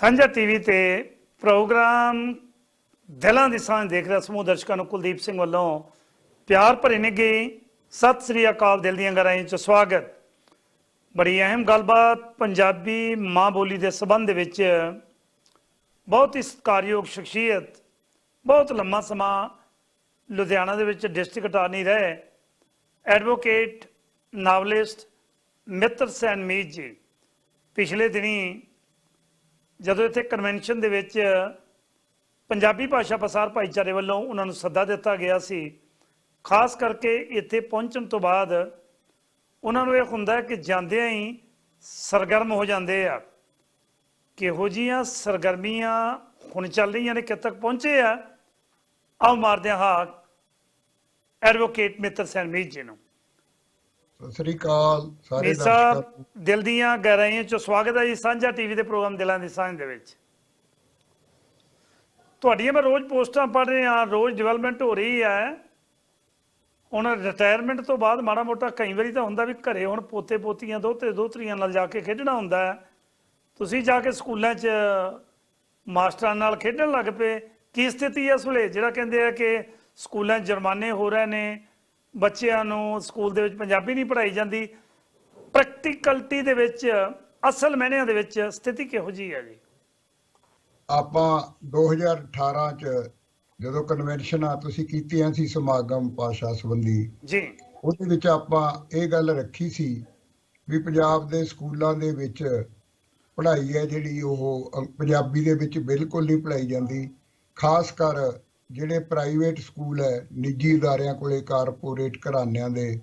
ਸਾਂਝਾ ਟੀਵੀ ਤੇ ਪ੍ਰੋਗਰਾਮ ਦਿਲਾਂ ਦੀ ਸਾਂਝ ਦੇਖ ਰਿਹਾ ਸਮੂਹ ਦਰਸ਼ਕਾਂ ਨੂੰ ਕੁਲਦੀਪ ਸਿੰਘ ਵੱਲੋਂ ਪਿਆਰ ਭਰੇ ਨਿੱਘੇ ਸਤਿ ਸ੍ਰੀ ਅਕਾਲ ਦਿਲ ਦੀਆਂ ਗਰਾਈਆਂ ਚ ਸਵਾਗਤ। ਬੜੀ ਅਹਿਮ ਗੱਲਬਾਤ ਪੰਜਾਬੀ ਮਾਂ ਬੋਲੀ ਦੇ ਸਬੰਧ ਦੇ ਵਿੱਚ ਬਹੁਤ ਹੀ ਸਤਿਕਾਰਯੋਗ ਸ਼ਖਸੀਅਤ, ਬਹੁਤ ਲੰਮਾ ਸਮਾਂ ਲੁਧਿਆਣਾ ਦੇ ਵਿੱਚ ਡਿਸਟ੍ਰਿਕਟ ਅਟਾਰਨੀ ਰਹੇ, ਐਡਵੋਕੇਟ ਨਾਵਲਿਸਟ ਮਿੱਤਰ ਸੈਨ ਮੀਤ ਜੀ। ਪਿਛਲੇ ਦਿਨੀ ਜਦੋਂ ਇੱਥੇ ਕਨਵੈਨਸ਼ਨ ਦੇ ਵਿੱਚ ਪੰਜਾਬੀ ਭਾਸ਼ਾ ਪ੍ਰਸਾਰ ਭਾਈਚਾਰੇ ਵੱਲੋਂ ਉਹਨਾਂ ਨੂੰ ਸੱਦਾ ਦਿੱਤਾ ਗਿਆ ਸੀ, ਖਾਸ ਕਰਕੇ ਇੱਥੇ ਪਹੁੰਚਣ ਤੋਂ ਬਾਅਦ ਉਹਨਾਂ ਨੂੰ ਇਹ ਹੁੰਦਾ ਕਿ ਜਾਂਦਿਆਂ ਹੀ ਸਰਗਰਮ ਹੋ ਜਾਂਦੇ ਆ। ਕਿਹੋ ਜੀਆਂ ਸਰਗਰਮੀਆਂ ਹੁਣ ਚੱਲ ਰਹੀਆਂ ਨੇ, ਕਿੱਥੇ ਤੱਕ ਪਹੁੰਚੇ ਆ, ਆਓ ਮਾਰਦੇ ਹਾਂ ਐਡਵੋਕੇਟ ਮਿੱਤਰ ਸੈਨ ਮੀਤ ਜੀ ਨੂੰ। ਸਤਿ ਸ੍ਰੀ ਅਕਾਲ ਸਾਰੇ ਦਰਸ਼ਕਾਂ। ਦਿਲ ਦੀਆਂ ਗਹਿਰਾਈਆਂ ਚੋਂ ਸਵਾਗਤ ਹੈ ਜੀ ਸਾਂਝਾ ਟੀਵੀ ਦੇ ਪ੍ਰੋਗਰਾਮ ਦਿਲਾਂ ਦੀ ਸਾਂਝ ਦੇ ਵਿੱਚ। ਤੁਹਾਡੀਆਂ ਮੈਂ ਰੋਜ਼ ਪੋਸਟਾਂ ਪੜ੍ਹ ਰਿਹਾ ਰੋਜ਼ ਡਿਵੈਲਪਮੈਂਟ ਹੋ ਰਹੀ ਹੈ। ਹੁਣ ਰਿਟਾਇਰਮੈਂਟ ਤੋਂ ਬਾਅਦ ਮਾੜਾ ਮੋਟਾ ਕਈ ਵਾਰੀ ਤਾਂ ਹੁੰਦਾ ਵੀ ਘਰੇ ਹੁਣ ਪੋਤੇ ਪੋਤੀਆਂ ਦੋਤੇ ਦੋਤਰੀਆਂ ਨਾਲ ਜਾ ਕੇ ਖੇਡਣਾ ਹੁੰਦਾ ਹੈ। ਤੁਸੀਂ ਜਾ ਕੇ ਸਕੂਲਾਂ 'ਚ ਮਾਸਟਰਾਂ ਨਾਲ ਖੇਡਣ ਲੱਗ ਪਏ। ਕੀ ਸਥਿਤੀ ਹੈ ਇਸ ਵੇਲੇ? ਜਿਹੜਾ ਕਹਿੰਦੇ ਆ ਕਿ ਸਕੂਲਾਂ ਜੁਰਮਾਨੇ ਹੋ ਰਹੇ ਨੇ ਬੱਚਿਆਂ ਨੂੰ ਸਕੂਲ ਦੇ ਵਿੱਚ ਪੰਜਾਬੀ ਨਹੀਂ ਪੜ੍ਹਾਈ ਜਾਂਦੀ ਪ੍ਰੈਕਟੀਕਲਟੀ ਦੇ ਵਿੱਚ ਅਸਲ ਮਾਇਨਿਆਂ ਦੇ ਵਿੱਚ ਸਥਿਤੀ ਕਿਹੋ ਜੀ ਹੈ ਜੀ? ਆਪਾਂ 2018 ਚ ਜਦੋਂ ਕਨਵੈਨਸ਼ਨਾਂ ਤੁਸੀਂ ਕੀਤੀਆਂ ਸੀ ਸਮਾਗਮ ਭਾਸ਼ਾ ਸੰਬੰਧੀ। ਜੀ। ਉਹਦੇ ਵਿੱਚ ਆਪਾਂ ਇਹ ਗੱਲ ਰੱਖੀ ਸੀ ਵੀ ਪੰਜਾਬ ਦੇ ਸਕੂਲਾਂ ਦੇ ਵਿੱਚ ਪੜ੍ਹਾਈ ਹੈ ਜਿਹੜੀ ਉਹ ਪੰਜਾਬੀ ਦੇ ਵਿੱਚ ਬਿਲਕੁਲ ਨਹੀਂ ਪੜ੍ਹਾਈ ਜਾਂਦੀ ਖਾਸ ਕਰ ਜਿਹੜੇ ਪ੍ਰਾਈਵੇਟ ਸਕੂਲ ਹੈ, ਨਿੱਜੀ ਅਦਾਰਿਆਂ ਕੋਲੇ ਕਾਰਪੋਰੇਟ ਘਰਾਣਿਆਂ ਦੇ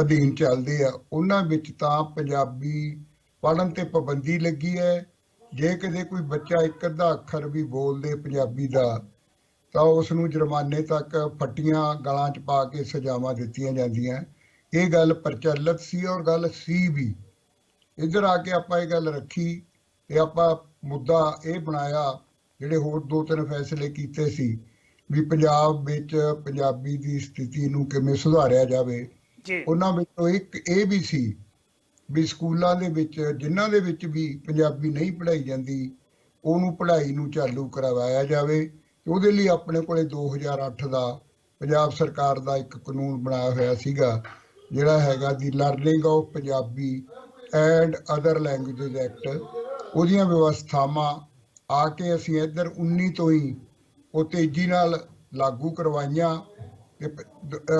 ਅਧੀਨ ਚੱਲਦੇ ਆ, ਉਹਨਾਂ ਵਿੱਚ ਤਾਂ ਪੰਜਾਬੀ ਪੜ੍ਹਨ ਤੇ ਪਾਬੰਦੀ ਲੱਗੀ ਹੈ। ਜੇ ਕਦੇ ਕੋਈ ਬੱਚਾ ਇੱਕ ਅੱਧਾ ਅੱਖਰ ਵੀ ਬੋਲਦੇ ਪੰਜਾਬੀ ਦਾ, ਤਾਂ ਉਸ ਨੂੰ ਜੁਰਮਾਨੇ ਤੱਕ ਫੱਟੀਆਂ ਗਲਾਂ 'ਚ ਪਾ ਕੇ ਸਜ਼ਾਵਾਂ ਦਿੱਤੀਆਂ ਜਾਂਦੀਆਂ। ਇਹ ਗੱਲ ਪ੍ਰਚਲਿਤ ਸੀ ਔਰ ਗੱਲ ਸੀ ਵੀ। ਇੱਧਰ ਆ ਕੇ ਆਪਾਂ ਇਹ ਗੱਲ ਰੱਖੀ ਤੇ ਆਪਾਂ ਮੁੱਦਾ ਇਹ ਬਣਾਇਆ ਜਿਹੜੇ ਹੋਰ ਦੋ ਤਿੰਨ ਫੈਸਲੇ ਕੀਤੇ ਸੀ ਵੀ ਪੰਜਾਬ ਵਿੱਚ ਪੰਜਾਬੀ ਦੀ ਸਥਿਤੀ ਨੂੰ ਕਿਵੇਂ ਸੁਧਾਰਿਆ ਜਾਵੇ ਜੀ। ਉਹਨਾਂ ਵਿੱਚੋਂ ਇੱਕ ਇਹ ਵੀ ਸੀ ਵੀ ਸਕੂਲਾਂ ਦੇ ਵਿੱਚ ਜਿਨ੍ਹਾਂ ਦੇ ਵਿੱਚ ਵੀ ਪੰਜਾਬੀ ਨਹੀਂ ਪੜ੍ਹਾਈ ਜਾਂਦੀ ਉਹਨੂੰ ਪੜ੍ਹਾਈ ਨੂੰ ਚਾਲੂ ਕਰਵਾਇਆ ਜਾਵੇ ਉਹਦੇ ਲਈ ਆਪਣੇ ਕੋਲੇ 2008 ਦਾ ਪੰਜਾਬ ਸਰਕਾਰ ਦਾ ਇੱਕ ਕਾਨੂੰਨ ਬਣਾਇਆ ਹੋਇਆ ਸੀਗਾ ਜਿਹੜਾ ਹੈਗਾ the learning of Punjabi and other languages act ਉਹਦੀਆਂ ਵਿਵਸਥਾਵਾਂ ਆ ਕੇ ਅਸੀਂ ਇੱਧਰ 19 ਤੋਂ ਹੀ ਉਹ ਤੇਜ਼ੀ ਨਾਲ ਲਾਗੂ ਕਰਵਾਈਆਂ ਤੇ ਪ-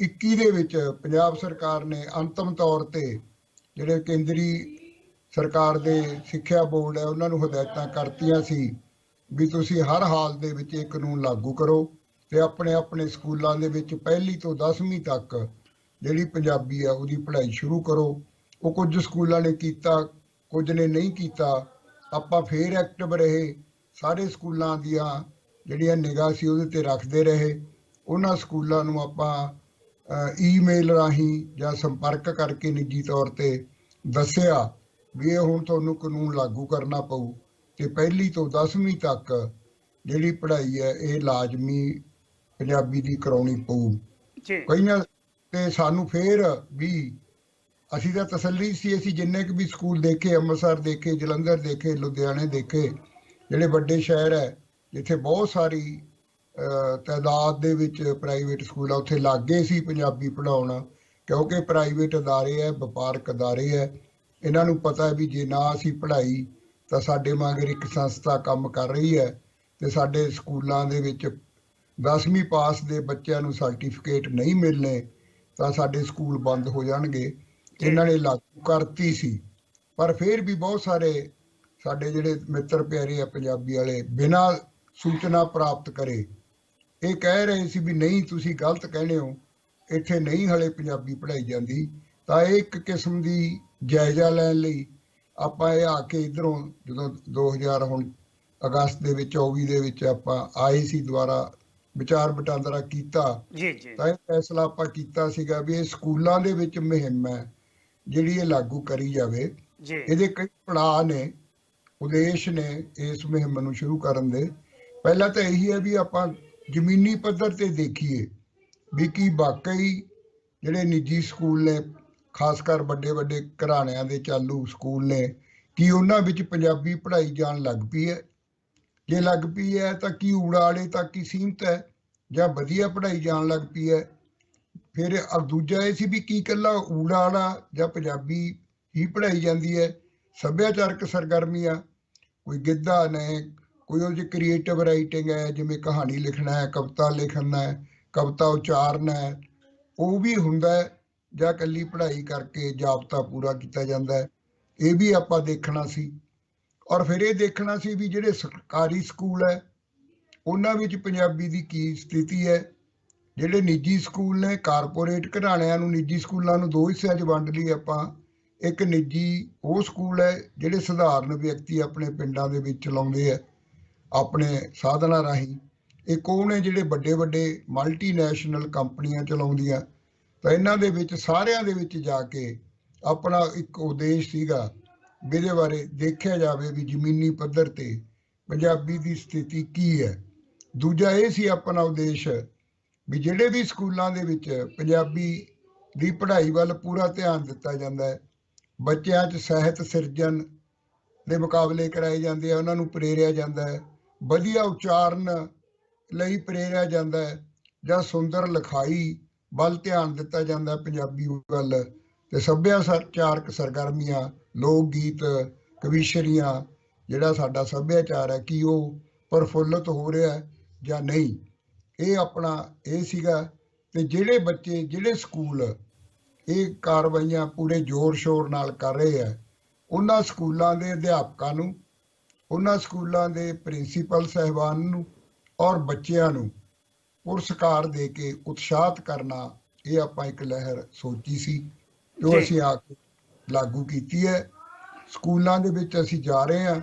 21 ਦੇ ਵਿੱਚ ਪੰਜਾਬ ਸਰਕਾਰ ਨੇ ਅੰਤਮ ਤੌਰ ਤੇ ਜਿਹੜੇ ਕੇਂਦਰੀ ਸਰਕਾਰ ਦੇ ਸਿੱਖਿਆ ਬੋਰਡ ਹੈ, ਉਹਨਾਂ ਨੂੰ ਹਦਾਇਤਾਂ ਕਰਤੀਆਂ ਸੀ ਵੀ ਤੁਸੀਂ ਹਰ ਹਾਲ ਦੇ ਵਿੱਚ ਇਹ ਕਾਨੂੰਨ ਲਾਗੂ ਕਰੋ ਤੇ ਆਪਣੇ ਆਪਣੇ ਸਕੂਲਾਂ ਦੇ ਵਿੱਚ ਪਹਿਲੀ ਤੋਂ 10ਵੀਂ ਤੱਕ ਜਿਹੜੀ ਪੰਜਾਬੀ ਆ, ਉਹਦੀ ਪੜ੍ਹਾਈ ਸ਼ੁਰੂ ਕਰੋ। ਉਹ ਕੁਝ ਸਕੂਲਾਂ ਨੇ ਕੀਤਾ, ਕੁਝ ਨੇ ਨਹੀਂ ਕੀਤਾ। ਆਪਾਂ ਫੇਰ ਐਕਟਿਵ ਰਹੇ। ਸਾਰੇ ਸਕੂਲਾਂ ਦੀਆਂ ਜਿਹੜੀਆਂ ਨਿਗਾਹ ਸੀ ਉਹਦੇ ਤੇ ਰੱਖਦੇ ਰਹੇ। ਉਹਨਾਂ ਸਕੂਲਾਂ ਨੂੰ ਆਪਾਂ ਈਮੇਲ ਰਾਹੀਂ ਜਾਂ ਸੰਪਰਕ ਕਰਕੇ ਨਿੱਜੀ ਤੌਰ ਤੇ ਦੱਸਿਆ ਵੀ ਇਹ ਹੁਣ ਤੁਹਾਨੂੰ ਕਾਨੂੰਨ ਲਾਗੂ ਕਰਨਾ ਪਊ ਤੇ ਪਹਿਲੀ ਤੋਂ 10ਵੀਂ ਤੱਕ ਜਿਹੜੀ ਪੜ੍ਹਾਈ ਹੈ ਇਹ ਲਾਜ਼ਮੀ ਪੰਜਾਬੀ ਦੀ ਕਰਾਉਣੀ ਪਊ। ਜੀ। ਕਈਆਂ ਤੇ ਸਾਨੂੰ ਫੇਰ ਵੀ ਅਸੀਂ ਤਾਂ ਤਸੱਲੀ ਸੀ, ਅਸੀਂ ਜਿੰਨੇ ਕੁ ਵੀ ਸਕੂਲ ਦੇਖੇ, ਅੰਮ੍ਰਿਤਸਰ ਦੇਖੇ, ਜਲੰਧਰ ਦੇਖੇ, ਲੁਧਿਆਣੇ ਦੇਖੇ, ਜਿਹੜੇ ਵੱਡੇ ਸ਼ਹਿਰ ਹੈ, ਜਿੱਥੇ ਬਹੁਤ ਸਾਰੀ ਤਾਦਾਦ ਦੇ ਵਿੱਚ ਪ੍ਰਾਈਵੇਟ ਸਕੂਲ ਆ, ਉੱਥੇ ਲੱਗੇ ਸੀ ਪੰਜਾਬੀ ਪੜ੍ਹਾਉਣ, ਕਿਉਂਕਿ ਪ੍ਰਾਈਵੇਟ ਅਦਾਰੇ ਹੈ, ਵਪਾਰਕ ਅਦਾਰੇ ਹੈ। ਇਹਨਾਂ ਨੂੰ ਪਤਾ ਹੈ ਵੀ ਜੇ ਨਾ ਅਸੀਂ ਪੜ੍ਹਾਈ, ਤਾਂ ਸਾਡੇ ਮਗਰ ਇੱਕ ਸੰਸਥਾ ਕੰਮ ਕਰ ਰਹੀ ਹੈ ਤੇ ਸਾਡੇ ਸਕੂਲਾਂ ਦੇ ਵਿੱਚ 10ਵੀਂ ਪਾਸ ਦੇ ਬੱਚਿਆਂ ਨੂੰ ਸਰਟੀਫਿਕੇਟ ਨਹੀਂ ਮਿਲਨੇ ਤਾਂ ਸਾਡੇ ਸਕੂਲ ਬੰਦ ਹੋ ਜਾਣਗੇ। ਇਹਨਾਂ ਨੇ ਲਾਗੂ ਕਰਤੀ ਸੀ। ਪਰ ਫਿਰ ਵੀ ਬਹੁਤ ਸਾਰੇ ਸਾਡੇ ਜਿਹੜੇ ਮਿੱਤਰ ਪਿਆਰੇ ਆ ਪੰਜਾਬੀ ਵਾਲੇ ਬਿਨਾਂ ਸੂਚਨਾ ਪ੍ਰਾਪਤ ਕਰੇ ਇਹ ਕਹਿ ਰਹੇ ਸੀ ਵੀ ਨਹੀਂ ਤੁਸੀਂ ਗਲਤ ਕਹਿੰਦੇ ਹੋ ਇੱਥੇ ਨਹੀਂ ਹਲੇ ਪੰਜਾਬੀ ਪੜ੍ਹਾਈ ਜਾਂਦੀ। ਤਾਂ ਇਹ ਇੱਕ ਕਿਸਮ ਦੀ ਜਾਇਜ਼ਾ ਲੈਣ ਲਈ ਆਪਾਂ ਇਹ ਆ ਕੇ ਇਧਰੋਂ ਜਦੋਂ 2000 ਹੁਣ ਅਗਸਤ ਦੇ ਵਿੱਚ 24 ਦੇ ਵਿੱਚ ਆਪਾਂ ਆਏ ਸੀ ਦੁਆਰਾ ਵਿਚਾਰ ਵਟਾਂਦਰਾ ਕੀਤਾ ਜੀ ਜੀ। ਤਾਂ ਇਹ ਫੈਸਲਾ ਆਪਾਂ ਕੀਤਾ ਸੀਗਾ ਵੀ ਇਹ ਸਕੂਲਾਂ ਦੇ ਵਿੱਚ ਮੁਹਿੰਮ ਹੈ। ਜਿਹੜੀ ਇਹ ਲਾਗੂ ਕਰੀ ਜਾਵੇ ਜੀ। ਇਹਦੇ ਕਈ ਪੜਾਅ ਨੇ ਉਦੇਸ਼ ਨੇ ਇਸ ਮੁਹਿੰਮ ਨੂੰ ਸ਼ੁਰੂ ਕਰਨ ਦੇ। ਪਹਿਲਾ ਤਾਂ ਇਹੀ ਹੈ ਵੀ ਆਪਾਂ ਜ਼ਮੀਨੀ ਪੱਧਰ ਤੇ ਦੇਖੀਏ ਵੀ ਕੀ ਵਾਕਈ ਜਿਹੜੇ ਨਿੱਜੀ ਸਕੂਲ ਨੇ ਖਾਸ ਕਰ ਵੱਡੇ ਵੱਡੇ ਘਰਾਣਿਆਂ ਦੇ ਚਾਲੂ ਸਕੂਲ ਨੇ ਕੀ ਉਹਨਾਂ ਵਿੱਚ ਪੰਜਾਬੀ ਪੜ੍ਹਾਈ ਜਾਣ ਲੱਗ ਪਈ ਹੈ? ਜੇ ਲੱਗ ਪਈ ਹੈ ਤਾਂ ਕੀ ਊੜਾੜੇ ਤੱਕ ਹੀ ਸੀਮਤ ਹੈ? ਜਾਂ ਵਧੀਆ ਪੜ੍ਹਾਈ ਜਾਣ ਲੱਗ ਪਈ ਹੈ? ਫਿਰ ਅ ਦੂਜਾ ਇਹ ਸੀ ਵੀ ਕੀ ਇਕੱਲਾ ਊੜਾੜਾ ਜਾਂ ਪੰਜਾਬੀ ਹੀ ਪੜ੍ਹਾਈ ਜਾਂਦੀ ਹੈ, ਸੱਭਿਆਚਾਰਕ ਸਰਗਰਮੀਆਂ, ਕੋਈ ਗਿੱਧਾ ਨੇ, ਕੋਈ ਉਹ ਜਿਹੀ ਕ੍ਰੀਏਟਿਵ ਰਾਈਟਿੰਗ ਹੈ, ਜਿਵੇਂ ਕਹਾਣੀ ਲਿਖਣਾ ਹੈ, ਕਵਿਤਾ ਲਿਖਣਾ ਹੈ, ਕਵਿਤਾ ਉਚਾਰਨਾ ਹੈ, ਉਹ ਵੀ ਹੁੰਦਾ ਹੈ, ਜਾਂ ਇਕੱਲੀ ਪੜ੍ਹਾਈ ਕਰਕੇ ਜਾਬਤਾ ਪੂਰਾ ਕੀਤਾ ਜਾਂਦਾ ਹੈ, ਇਹ ਵੀ ਆਪਾਂ ਦੇਖਣਾ ਸੀ। ਔਰ ਫਿਰ ਇਹ ਦੇਖਣਾ ਸੀ ਵੀ ਜਿਹੜੇ ਸਰਕਾਰੀ ਸਕੂਲ ਹੈ, ਉਹਨਾਂ ਵਿੱਚ ਪੰਜਾਬੀ ਦੀ ਕੀ ਸਥਿਤੀ ਹੈ ਜਿਹੜੇ ਨਿੱਜੀ ਸਕੂਲ ਨੇ, ਕਾਰਪੋਰੇਟ ਘਰਾਣਿਆਂ ਨੂੰ, ਨਿੱਜੀ ਸਕੂਲਾਂ ਨੂੰ ਦੋ ਹਿੱਸਿਆਂ 'ਚ ਵੰਡ ਲਈ ਆਪਾਂ। ਇੱਕ ਨਿੱਜੀ ਉਹ ਸਕੂਲ ਹੈ, ਜਿਹੜੇ ਸਧਾਰਨ ਵਿਅਕਤੀ ਆਪਣੇ ਪਿੰਡਾਂ ਦੇ ਵਿੱਚ ਚਲਾਉਂਦੇ ਆ, ਆਪਣੇ ਸਾਧਨਾਂ ਰਾਹੀਂ। ਇੱਕ ਉਹ ਨੇ ਜਿਹੜੇ ਵੱਡੇ ਵੱਡੇ ਮਲਟੀਨੈਸ਼ਨਲ ਕੰਪਨੀਆਂ ਚਲਾਉਂਦੀਆਂ। ਤਾਂ ਇਹਨਾਂ ਦੇ ਵਿੱਚ, ਸਾਰਿਆਂ ਦੇ ਵਿੱਚ ਜਾ ਕੇ ਆਪਣਾ ਇੱਕ ਉਦੇਸ਼ ਸੀਗਾ ਵੀ ਇਹਦੇ ਬਾਰੇ ਦੇਖਿਆ ਜਾਵੇ ਵੀ ਜ਼ਮੀਨੀ ਪੱਧਰ ਤੇ ਪੰਜਾਬੀ ਦੀ ਸਥਿਤੀ ਕੀ ਹੈ। ਦੂਜਾ ਇਹ ਸੀ ਆਪਣਾ ਉਦੇਸ਼ ਵੀ ਜਿਹੜੇ ਵੀ ਸਕੂਲਾਂ ਦੇ ਵਿੱਚ ਪੰਜਾਬੀ ਦੀ ਪੜ੍ਹਾਈ ਵੱਲ ਪੂਰਾ ਧਿਆਨ ਦਿੱਤਾ ਜਾਂਦਾ ਹੈ, ਬੱਚਿਆਂ 'ਚ ਸਾਹਿਤ ਸਿਰਜਣ ਦੇ ਮੁਕਾਬਲੇ ਕਰਾਏ ਜਾਂਦੇ ਆ, ਉਹਨਾਂ ਨੂੰ ਪ੍ਰੇਰਿਆ ਜਾਂਦਾ ਹੈ, ਵਧੀਆ ਉਚਾਰਨ ਲਈ ਪ੍ਰੇਰਿਆ ਜਾਂਦਾ ਹੈ ਜਾਂ ਸੁੰਦਰ ਲਿਖਾਈ ਵੱਲ ਧਿਆਨ ਦਿੱਤਾ ਜਾਂਦਾ ਪੰਜਾਬੀ ਵੱਲ। ਤੇ ਸੱਭਿਆਚਾਰਕ ਸਰਗਰਮੀਆਂ ਲੋਕ ਗੀਤ ਕਵੀਸ਼ਰੀਆਂ, ਜਿਹੜਾ ਸਾਡਾ ਸੱਭਿਆਚਾਰ ਹੈ, ਕਿ ਉਹ ਪ੍ਰਫੁੱਲਤ ਹੋ ਰਿਹਾ ਜਾਂ ਨਹੀਂ? ਇਹ ਆਪਣਾ ਇਹ ਸੀਗਾ ਤੇ ਜਿਹੜੇ ਬੱਚੇ ਜਿਹੜੇ ਸਕੂਲ ਇਹ ਕਾਰਵਾਈਆਂ ਪੂਰੇ ਜ਼ੋਰ ਸ਼ੋਰ ਨਾਲ ਕਰ ਰਹੇ ਆ ਉਹਨਾਂ ਸਕੂਲਾਂ ਦੇ ਅਧਿਆਪਕਾਂ ਨੂੰ ਉਹਨਾਂ ਸਕੂਲਾਂ ਦੇ ਪ੍ਰਿੰਸੀਪਲ ਸਹਿਬਾਨ ਨੂੰ ਔਰ ਬੱਚਿਆਂ ਨੂੰ ਪੁਰਸਕਾਰ ਦੇ ਕੇ ਉਤਸ਼ਾਹਤ ਕਰਨਾ ਇਹ ਆਪਾਂ ਇੱਕ ਲਹਿਰ ਸੋਚੀ ਸੀ ਜੋ। ਅਸੀਂ ਆ ਕੇ ਲਾਗੂ ਕੀਤੀ ਹੈ ਸਕੂਲਾਂ ਦੇ ਵਿੱਚ ਅਸੀਂ ਜਾ ਰਹੇ ਹਾਂ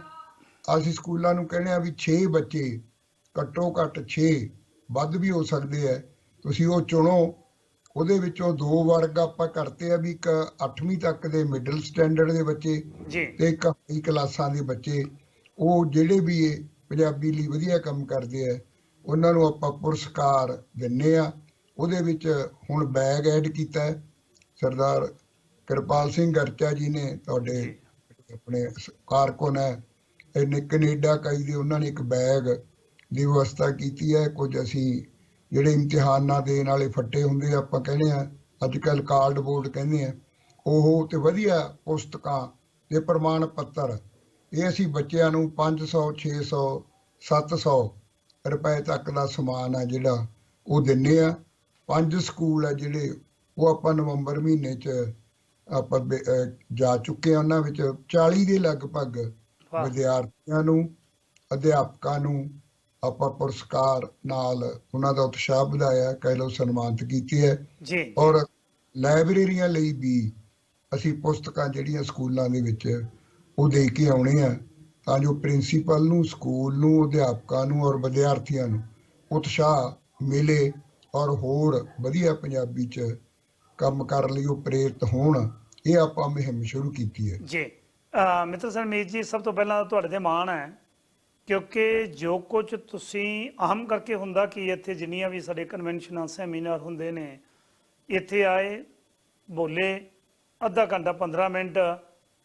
ਅਸੀਂ ਸਕੂਲਾਂ ਨੂੰ ਕਹਿੰਦੇ ਆ ਵੀ 6 ਬੱਚੇ ਘੱਟੋ ਘੱਟ 6 ਵੱਧ ਵੀ ਹੋ ਸਕਦੇ ਆ ਤੁਸੀਂ ਉਹ ਚੁਣੋ। ਉਹਦੇ ਵਿੱਚੋਂ ਦੋ ਵਰਗ ਆਪਾਂ ਕਰਤੇ ਆ ਵੀ ਇੱਕ 8ਵੀਂ ਤੱਕ ਦੇ ਮਿਡਲ ਸਟੈਂਡਰਡ ਦੇ ਬੱਚੇ ਜੀ। ਤੇ ਇੱਕ ਹਾਈ ਕਲਾਸਾਂ ਦੇ ਬੱਚੇ। ਉਹ ਜਿਹੜੇ ਵੀ ਇਹ ਪੰਜਾਬੀ ਲਈ ਵਧੀਆ ਕੰਮ ਕਰਦੇ ਆ ਉਹਨਾਂ ਨੂੰ ਆਪਾਂ ਪੁਰਸਕਾਰ ਦਿੰਨੇ ਆ। ਉਹਦੇ ਵਿੱਚ ਹੁਣ ਬੈਗ ਐਡ ਕੀਤਾ ਹੈ। ਸਰਦਾਰ ਕਿਰਪਾਲ ਸਿੰਘ ਗਰਚਾ ਜੀ ਨੇ ਤੁਹਾਡੇ। ਆਪਣੇ ਕਾਰਕੁਨ ਹੈ। ਇਹਨੇ ਕੈਨੇਡਾ ਕਈ ਦੇ ਉਹਨਾਂ ਨੇ ਇੱਕ ਬੈਗ ਦੀ ਵਿਵਸਥਾ ਕੀਤੀ ਹੈ ਕੁਝ ਅਸੀਂ ਜਿਹੜੇ ਇਮਤਿਹਾਨਾਂ ਦੇਣ ਵਾਲੇ ਫੱਟੇ ਹੁੰਦੇ ਆ, ਆਪਾਂ ਕਹਿੰਦੇ ਆ ਅੱਜ ਕੱਲ ਕਾਰਡ ਬੋਰਡ ਕਹਿੰਦੇ ਆ ਉਹ ਤੇ ਵਧੀਆ ਪੁਸਤਕਾਂ ਤੇ ਪ੍ਰਮਾਣ ਪੱਤਰ ਇਹ ਅਸੀਂ ਬੱਚਿਆਂ ਨੂੰ 500 600 700 ਰੁਪਏ ਤੱਕ ਦਾ ਸਮਾਨ ਆ ਜਿਹੜਾ ਉਹ ਦਿੰਨੇ ਆ। ਪੰਜ ਸਕੂਲ ਆ ਜਿਹੜੇ ਉਹ ਆਪਾਂ ਨਵੰਬਰ ਮਹੀਨੇ ਚ ਆਪਾਂ ਜਾ ਚੁੱਕੇ ਆ ਉਹਨਾਂ ਵਿੱਚ 40 ਦੇ ਲਗਭਗ ਵਿਦਿਆਰਥੀਆਂ ਨੂੰ ਅਧਿਆਪਕਾਂ ਨੂੰ ਆਪਾਂ ਪੁਰਸਕਾਰ ਨਾਲ ਉਹਨਾਂ ਦਾ ਉਤਸ਼ਾਹ ਵਧਾਇਆ ਕਹਿ ਲਓ ਸਨਮਾਨਿਤ ਕੀਤੇ ਹੈ। ਜੀ। ਔਰ ਲਾਇਬ੍ਰੇਰੀਆਂ ਲਈ ਵੀ ਅਸੀਂ ਪੁਸਤਕਾਂ ਜਿਹੜੀਆਂ ਸਕੂਲਾਂ ਦੇ ਵਿੱਚ ਉਹ ਦੇ ਕੇ ਆਉਣੇ ਆ ਤਾਂ ਜੋ ਪ੍ਰਿੰਸੀਪਲ ਨੂੰ ਸਕੂਲ ਨੂੰ ਅਧਿਆਪਕਾਂ ਨੂੰ ਔਰ ਵਿਦਿਆਰਥੀਆਂ ਨੂੰ ਉਤਸ਼ਾਹ ਮਿਲੇ ਔਰ ਹੋਰ ਵਧੀਆ ਪੰਜਾਬੀ ਚ ਕੰਮ ਕਰਨ ਲਈ ਉਹ ਪ੍ਰੇਰਿਤ ਹੋਣ ਇਹ ਆਪਾਂ ਮੁਹਿੰਮ ਸ਼ੁਰੂ ਕੀਤੀ ਹੈ। ਜੀ। ਮਿੱਤਰ ਸਰਮੀਤ ਜੀ ਸਭ ਤੋਂ ਪਹਿਲਾਂ ਤੁਹਾਡੇ ਤੇ ਮਾਣ ਹੈ ਕਿਉਂਕਿ ਜੋ ਕੁਝ ਤੁਸੀਂ ਅਹਮ ਕਰਕੇ ਹੁੰਦਾ ਕਿ ਇੱਥੇ ਜਿੰਨੀਆਂ ਵੀ ਸਾਡੇ ਕਨਵੈਨਸ਼ਨਾਂ ਸੈਮੀਨਾਰ ਹੁੰਦੇ ਨੇ, ਇੱਥੇ ਆਏ, ਬੋਲੇ, ਅੱਧਾ ਘੰਟਾ 15 ਮਿੰਟ,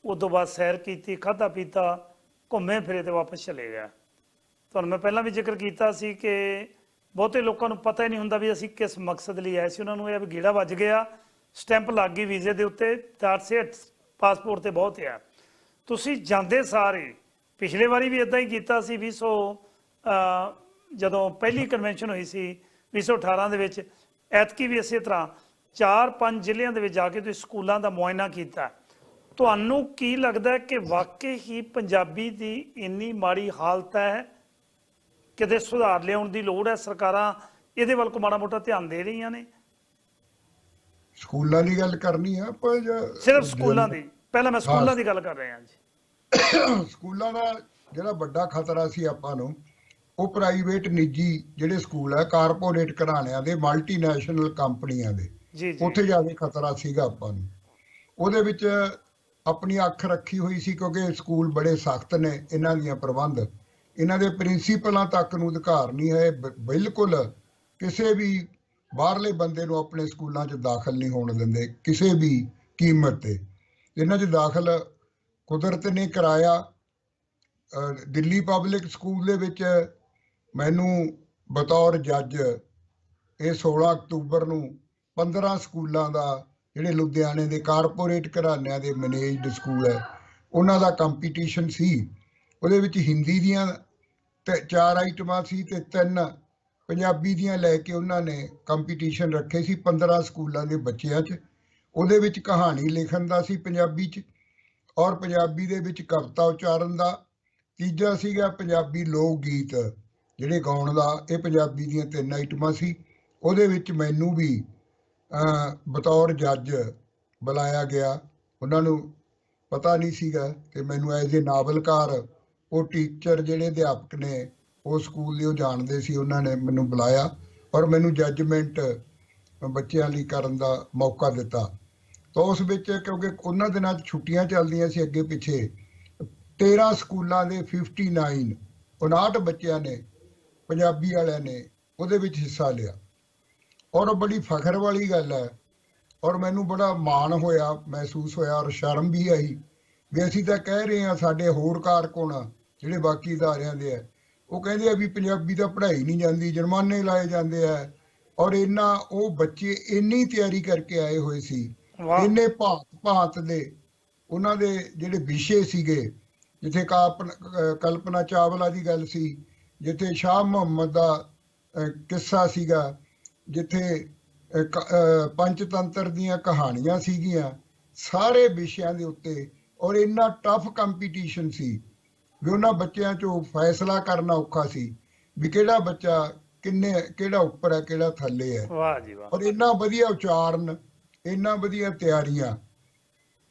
ਉਸ ਤੋਂ ਬਾਅਦ ਸੈਰ ਕੀਤੀ, ਖਾਧਾ ਪੀਤਾ, ਘੁੰਮੇ ਫਿਰੇ ਤੇ ਵਾਪਸ ਚਲੇ ਗਿਆ ਤੁਹਾਨੂੰ ਮੈਂ ਪਹਿਲਾਂ ਵੀ ਜ਼ਿਕਰ ਕੀਤਾ ਸੀ ਕਿ ਬਹੁਤੇ ਲੋਕਾਂ ਨੂੰ ਪਤਾ ਹੀ ਨਹੀਂ ਹੁੰਦਾ ਵੀ ਅਸੀਂ ਕਿਸ ਮਕਸਦ ਲਈ ਆਏ ਸੀ। ਉਹਨਾਂ ਨੂੰ ਇਹ ਆ ਵੀ ਗੇੜਾ ਵੱਜ ਗਿਆ, ਸਟੈਂਪ ਲੱਗ ਗਈ ਵੀਜ਼ੇ ਦੇ ਉੱਤੇ ਚਾਰ ਪਾਸਪੋਰਟ ਤੇ ਬਹੁਤ ਆ। ਤੁਸੀਂ ਜਾਂਦੇ ਸਾਰੇ ਪਿਛਲੇ ਵਾਰੀ ਵੀ ਇਦਾਂ ਹੀ ਕੀਤਾ ਸੀ 200 ਅਹ, ਜਦੋਂ ਪਹਿਲੀ ਕਨਵੈਨਸ਼ਨ ਹੋਈ ਸੀ 218 ਦੇ ਵਿੱਚ ਐਤਕੀ ਵੀ ਇਸੇ ਤਰ੍ਹਾਂ ਚਾਰ ਪੰਜ ਜ਼ਿਲ੍ਹਿਆਂ ਦੇ ਵਿੱਚ ਜਾ ਕੇ ਤੁਸੀਂ ਸਕੂਲਾਂ ਦਾ ਮੁਆਇਨਾ ਕੀਤਾ। ਤੁਹਾਨੂੰ ਕੀ ਲੱਗਦਾ ਕਿ ਵਾਕਈ ਹੀ ਪੰਜਾਬੀ ਦੀ ਇੰਨੀ ਮਾੜੀ ਹਾਲਤ ਹੈ? ਕਿਤੇ ਸੁਧਾਰ ਲਿਆਉਣ ਦੀ ਲੋੜ ਹੈ? ਸਰਕਾਰਾਂ ਇਹਦੇ ਵੱਲ ਕੋ ਮਾੜਾ ਮੋਟਾ ਧਿਆਨ ਦੇ ਰਹੀਆਂ ਨੇ? ਸਕੂਲਾਂ ਦੀ ਗੱਲ ਕਰਨੀ ਆ ਜਾਂ- ਸਿਰਫ ਸਕੂਲਾਂ ਦੀ। ਪਹਿਲਾਂ ਮੈਂ ਸਕੂਲਾਂ ਦੀ ਗੱਲ ਕਰ ਰਿਹਾ ਜੀ। ਸਕੂਲਾਂ ਦਾ ਜਿਹੜਾ ਵੱਡਾ ਖਤਰਾ ਸੀ ਆਪਾਂ ਨੂੰ ਉਹ ਪ੍ਰਾਈਵੇਟ ਨਿੱਜੀ ਜਿਹੜੇ ਸਕੂਲ ਹੈ ਕਾਰਪੋਰੇਟ ਘਰਾਣਿਆਂ ਦੇ ਮਲਟੀਨੈਸ਼ਨਲ ਕੰਪਨੀਆਂ ਦੇ ਜੀ ਜੀ। ਉੱਥੇ ਜਾ ਕੇ ਖਤਰਾ ਸੀਗਾ ਆਪਾਂ ਨੂੰ। ਉਹਦੇ ਵਿੱਚ ਆਪਣੀ ਅੱਖ ਰੱਖੀ ਹੋਈ ਸੀ ਕਿਉਂਕਿ ਸਕੂਲ ਬੜੇ ਸਖਤ ਨੇ ਇਹਨਾਂ ਦੀਆਂ ਪ੍ਰਬੰਧ। ਇਹਨਾਂ ਦੇ ਪ੍ਰਿੰਸੀਪਲਾਂ ਤੱਕ ਨੂੰ ਅਧਿਕਾਰ ਨਹੀਂ ਹੈ। ਬਿਲਕੁਲ ਕਿਸੇ ਵੀ ਬਾਹਰਲੇ ਬੰਦੇ ਨੂੰ ਆਪਣੇ ਸਕੂਲਾਂ 'ਚ ਦਾਖਲ ਨਹੀਂ ਹੋਣ ਦਿੰਦੇ ਕਿਸੇ ਵੀ ਕੀਮਤ ਤੇ। ਇਹਨਾਂ 'ਚ ਦਾਖਲ ਕੁਦਰਤ ਨੇ ਕਰਾਇਆ। ਦਿੱਲੀ ਪਬਲਿਕ ਸਕੂਲ ਦੇ ਵਿੱਚ ਮੈਨੂੰ ਬਤੌਰ ਜੱਜ ਇਹ 16 ਅਕਤੂਬਰ ਨੂੰ 15 ਸਕੂਲਾਂ ਦਾ, ਜਿਹੜੇ ਲੁਧਿਆਣੇ ਦੇ ਕਾਰਪੋਰੇਟ ਘਰਾਣਿਆਂ ਦੇ ਮੈਨੇਜਡ ਸਕੂਲ ਹੈ, ਉਹਨਾਂ ਦਾ ਕੰਪੀਟੀਸ਼ਨ ਸੀ। ਉਹਦੇ ਵਿੱਚ ਹਿੰਦੀ ਦੀਆਂ ਤੇ ਚਾਰ ਆਈਟਮਾਂ ਸੀ ਤੇ ਤਿੰਨ ਪੰਜਾਬੀ ਦੀਆਂ ਲੈ ਕੇ ਉਹਨਾਂ ਨੇ ਕੰਪੀਟੀਸ਼ਨ ਰੱਖੇ ਸੀ 15 ਸਕੂਲਾਂ ਦੇ ਬੱਚਿਆਂ 'ਚ। ਉਹਦੇ ਵਿੱਚ ਕਹਾਣੀ ਲਿਖਣ ਦਾ ਸੀ ਪੰਜਾਬੀ 'ਚ। ਔਰ ਪੰਜਾਬੀ ਦੇ ਵਿੱਚ ਕਵਿਤਾ ਉਚਾਰਨ ਦਾ ਤੀਜਾ ਸੀਗਾ ਪੰਜਾਬੀ ਲੋਕ ਗੀਤ ਜਿਹੜੇ ਗਾਉਣ ਦਾ, ਇਹ ਪੰਜਾਬੀ ਦੀਆਂ ਤਿੰਨ ਆਈਟਮਾਂ ਸੀ। ਉਹਦੇ ਵਿੱਚ ਮੈਨੂੰ ਵੀ ਬਤੌਰ ਜੱਜ ਬੁਲਾਇਆ ਗਿਆ। ਉਹਨਾਂ ਨੂੰ ਪਤਾ ਨਹੀਂ ਸੀਗਾ ਕਿ ਮੈਨੂੰ ਐਜ਼ ਏ ਨਾਵਲਕਾਰ, ਉਹ ਟੀਚਰ ਜਿਹੜੇ ਅਧਿਆਪਕ ਨੇ, ਉਹ ਸਕੂਲ ਦੇ ਉਹ ਜਾਣਦੇ ਸੀ, ਉਹਨਾਂ ਨੇ ਮੈਨੂੰ ਬੁਲਾਇਆ ਔਰ ਮੈਨੂੰ ਜੱਜਮੈਂਟ ਬੱਚਿਆਂ ਲਈ ਕਰਨ ਦਾ ਮੌਕਾ ਦਿੱਤਾ। ਤਾਂ ਉਸ ਵਿੱਚ ਕਿਉਂਕਿ ਉਹਨਾਂ ਦਿਨਾਂ 'ਚ ਛੁੱਟੀਆਂ ਚੱਲਦੀਆਂ ਸੀ ਅੱਗੇ ਪਿੱਛੇ 13 ਸਕੂਲਾਂ ਦੇ 59 59 ਬੱਚਿਆਂ ਨੇ, ਪੰਜਾਬੀ ਵਾਲਿਆਂ ਨੇ ਉਹਦੇ ਵਿੱਚ ਹਿੱਸਾ ਲਿਆ। ਔਰ ਬੜੀ ਫਖਰ ਵਾਲੀ ਗੱਲ ਹੈ। ਔਰ ਮੈਨੂੰ ਬੜਾ ਮਾਣ ਹੋਇਆ, ਮਹਿਸੂਸ ਹੋਇਆ ਔਰ ਸ਼ਰਮ ਵੀ ਆਈ ਵੀ ਅਸੀਂ ਤਾਂ ਕਹਿ ਰਹੇ ਹਾਂ ਸਾਡੇ ਹੋਰ ਕਾਰਕੁਨ ਜਿਹੜੇ ਬਾਕੀ ਅਦਾਰਿਆਂ ਦੇ ਆ। ਉਹ ਕਹਿੰਦੇ ਆ ਵੀ ਪੰਜਾਬੀ ਤਾਂ ਪੜ੍ਹਾਈ ਨਹੀਂ ਜਾਂਦੀ, ਜੁਰਮਾਨੇ ਲਾਏ ਜਾਂਦੇ ਆ। ਔਰ ਇਹਨਾਂ ਉਹ ਬੱਚੇ ਇੰਨੀ ਤਿਆਰੀ ਕਰਕੇ ਆਏ ਹੋਏ ਸੀ ਵਾਹ। ਇੰਨੇ ਭਾਂਤ ਭਾਂਤ ਦੇ ਉਹਨਾਂ ਦੇ ਜਿਹੜੇ ਵਿਸ਼ੇ ਸੀਗੇ ਜਿੱਥੇ ਕਲਪਨਾ ਚਾਵਲਾ ਦੀ ਗੱਲ ਸੀ ਜਿੱਥੇ ਸ਼ਾਹ ਮੁਹੰਮਦ ਦਾ ਕਿੱਸਾ ਸੀਗਾ ਜਿੱਥੇ ਪੰਚਤੰਤਰ ਦੀਆਂ ਕਹਾਣੀਆਂ ਸੀਗੀਆਂ ਸਾਰੇ ਵਿਸ਼ਿਆਂ ਦੇ ਉੱਤੇ ਔਰ ਇੰਨਾ ਟਫ ਕੰਪੀਟੀਸ਼ਨ ਸੀ ਵੀ ਉਹਨਾਂ ਬੱਚਿਆਂ ਚੋਂ ਫੈਸਲਾ ਕਰਨਾ ਔਖਾ ਸੀ ਵੀ ਕਿਹੜਾ ਬੱਚਾ ਕਿੰਨੇ ਕਿਹੜਾ ਉੱਪਰ ਹੈ ਕਿਹੜਾ ਥੱਲੇ ਹੈ। ਵਾਹ ਜੀ ਵਾਹ। ਔਰ ਇੰਨਾ ਵਧੀਆ ਉਚਾਰਨ ਇੰਨਾ ਵਧੀਆ ਤਿਆਰੀਆਂ।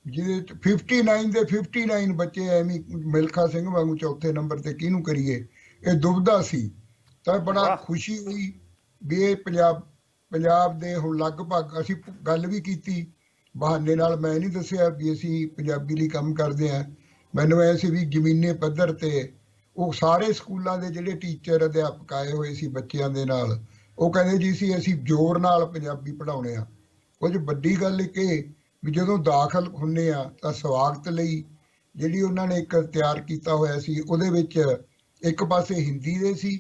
ਜਿਹਦੇ ਚ 59 ਦੇ 59 ਬੱਚੇ ਐਵੇਂ ਮਿਲਖਾ ਸਿੰਘ ਵਾਂਗੂ ਚੌਥੇ ਨੰਬਰ ਤੇ ਕਿਹਨੂੰ ਕਰੀਏ? ਇਹ ਦੁਬਦਾ ਸੀ। ਤਾਂ ਬੜਾ। ਖੁਸ਼ੀ ਹੋਈ ਵੀ ਇਹ ਪੰਜਾਬ ਪੰਜਾਬ ਦੇ ਹੁਣ ਲਗਭਗ ਅਸੀਂ ਗੱਲ ਵੀ ਕੀਤੀ। ਬਹਾਨੇ ਨਾਲ ਮੈਂ ਨਹੀਂ ਦੱਸਿਆ ਵੀ ਅਸੀਂ ਪੰਜਾਬੀ ਲਈ ਕੰਮ ਕਰਦੇ ਆ ਮੈਨੂੰ ਐ ਸੀ ਵੀ ਜ਼ਮੀਨੇ ਪੱਧਰ ਤੇ ਉਹ ਸਾਰੇ ਸਕੂਲਾਂ ਦੇ ਜਿਹੜੇ ਟੀਚਰ ਅਧਿਆਪਕ ਆਏ ਹੋਏ ਸੀ ਬੱਚਿਆਂ ਦੇ ਨਾਲ ਉਹ ਕਹਿੰਦੇ ਜੀ ਸੀ ਅਸੀਂ ਜ਼ੋਰ ਨਾਲ ਪੰਜਾਬੀ ਪੜ੍ਹਾਉਣੇ ਆ। 'ਚ ਵੱਡੀ ਗੱਲ ਇਹ ਵੀ ਜਦੋਂ ਦਾਖਲ ਹੁੰਨੇ ਆ ਤਾਂ ਸਵਾਗਤ ਲਈ ਜਿਹੜੀ ਉਹਨਾਂ ਨੇ ਇੱਕ ਤਿਆਰ ਕੀਤਾ ਹੋਇਆ ਸੀ ਉਹਦੇ ਵਿੱਚ ਇੱਕ ਪਾਸੇ ਹਿੰਦੀ ਦੇ ਸੀ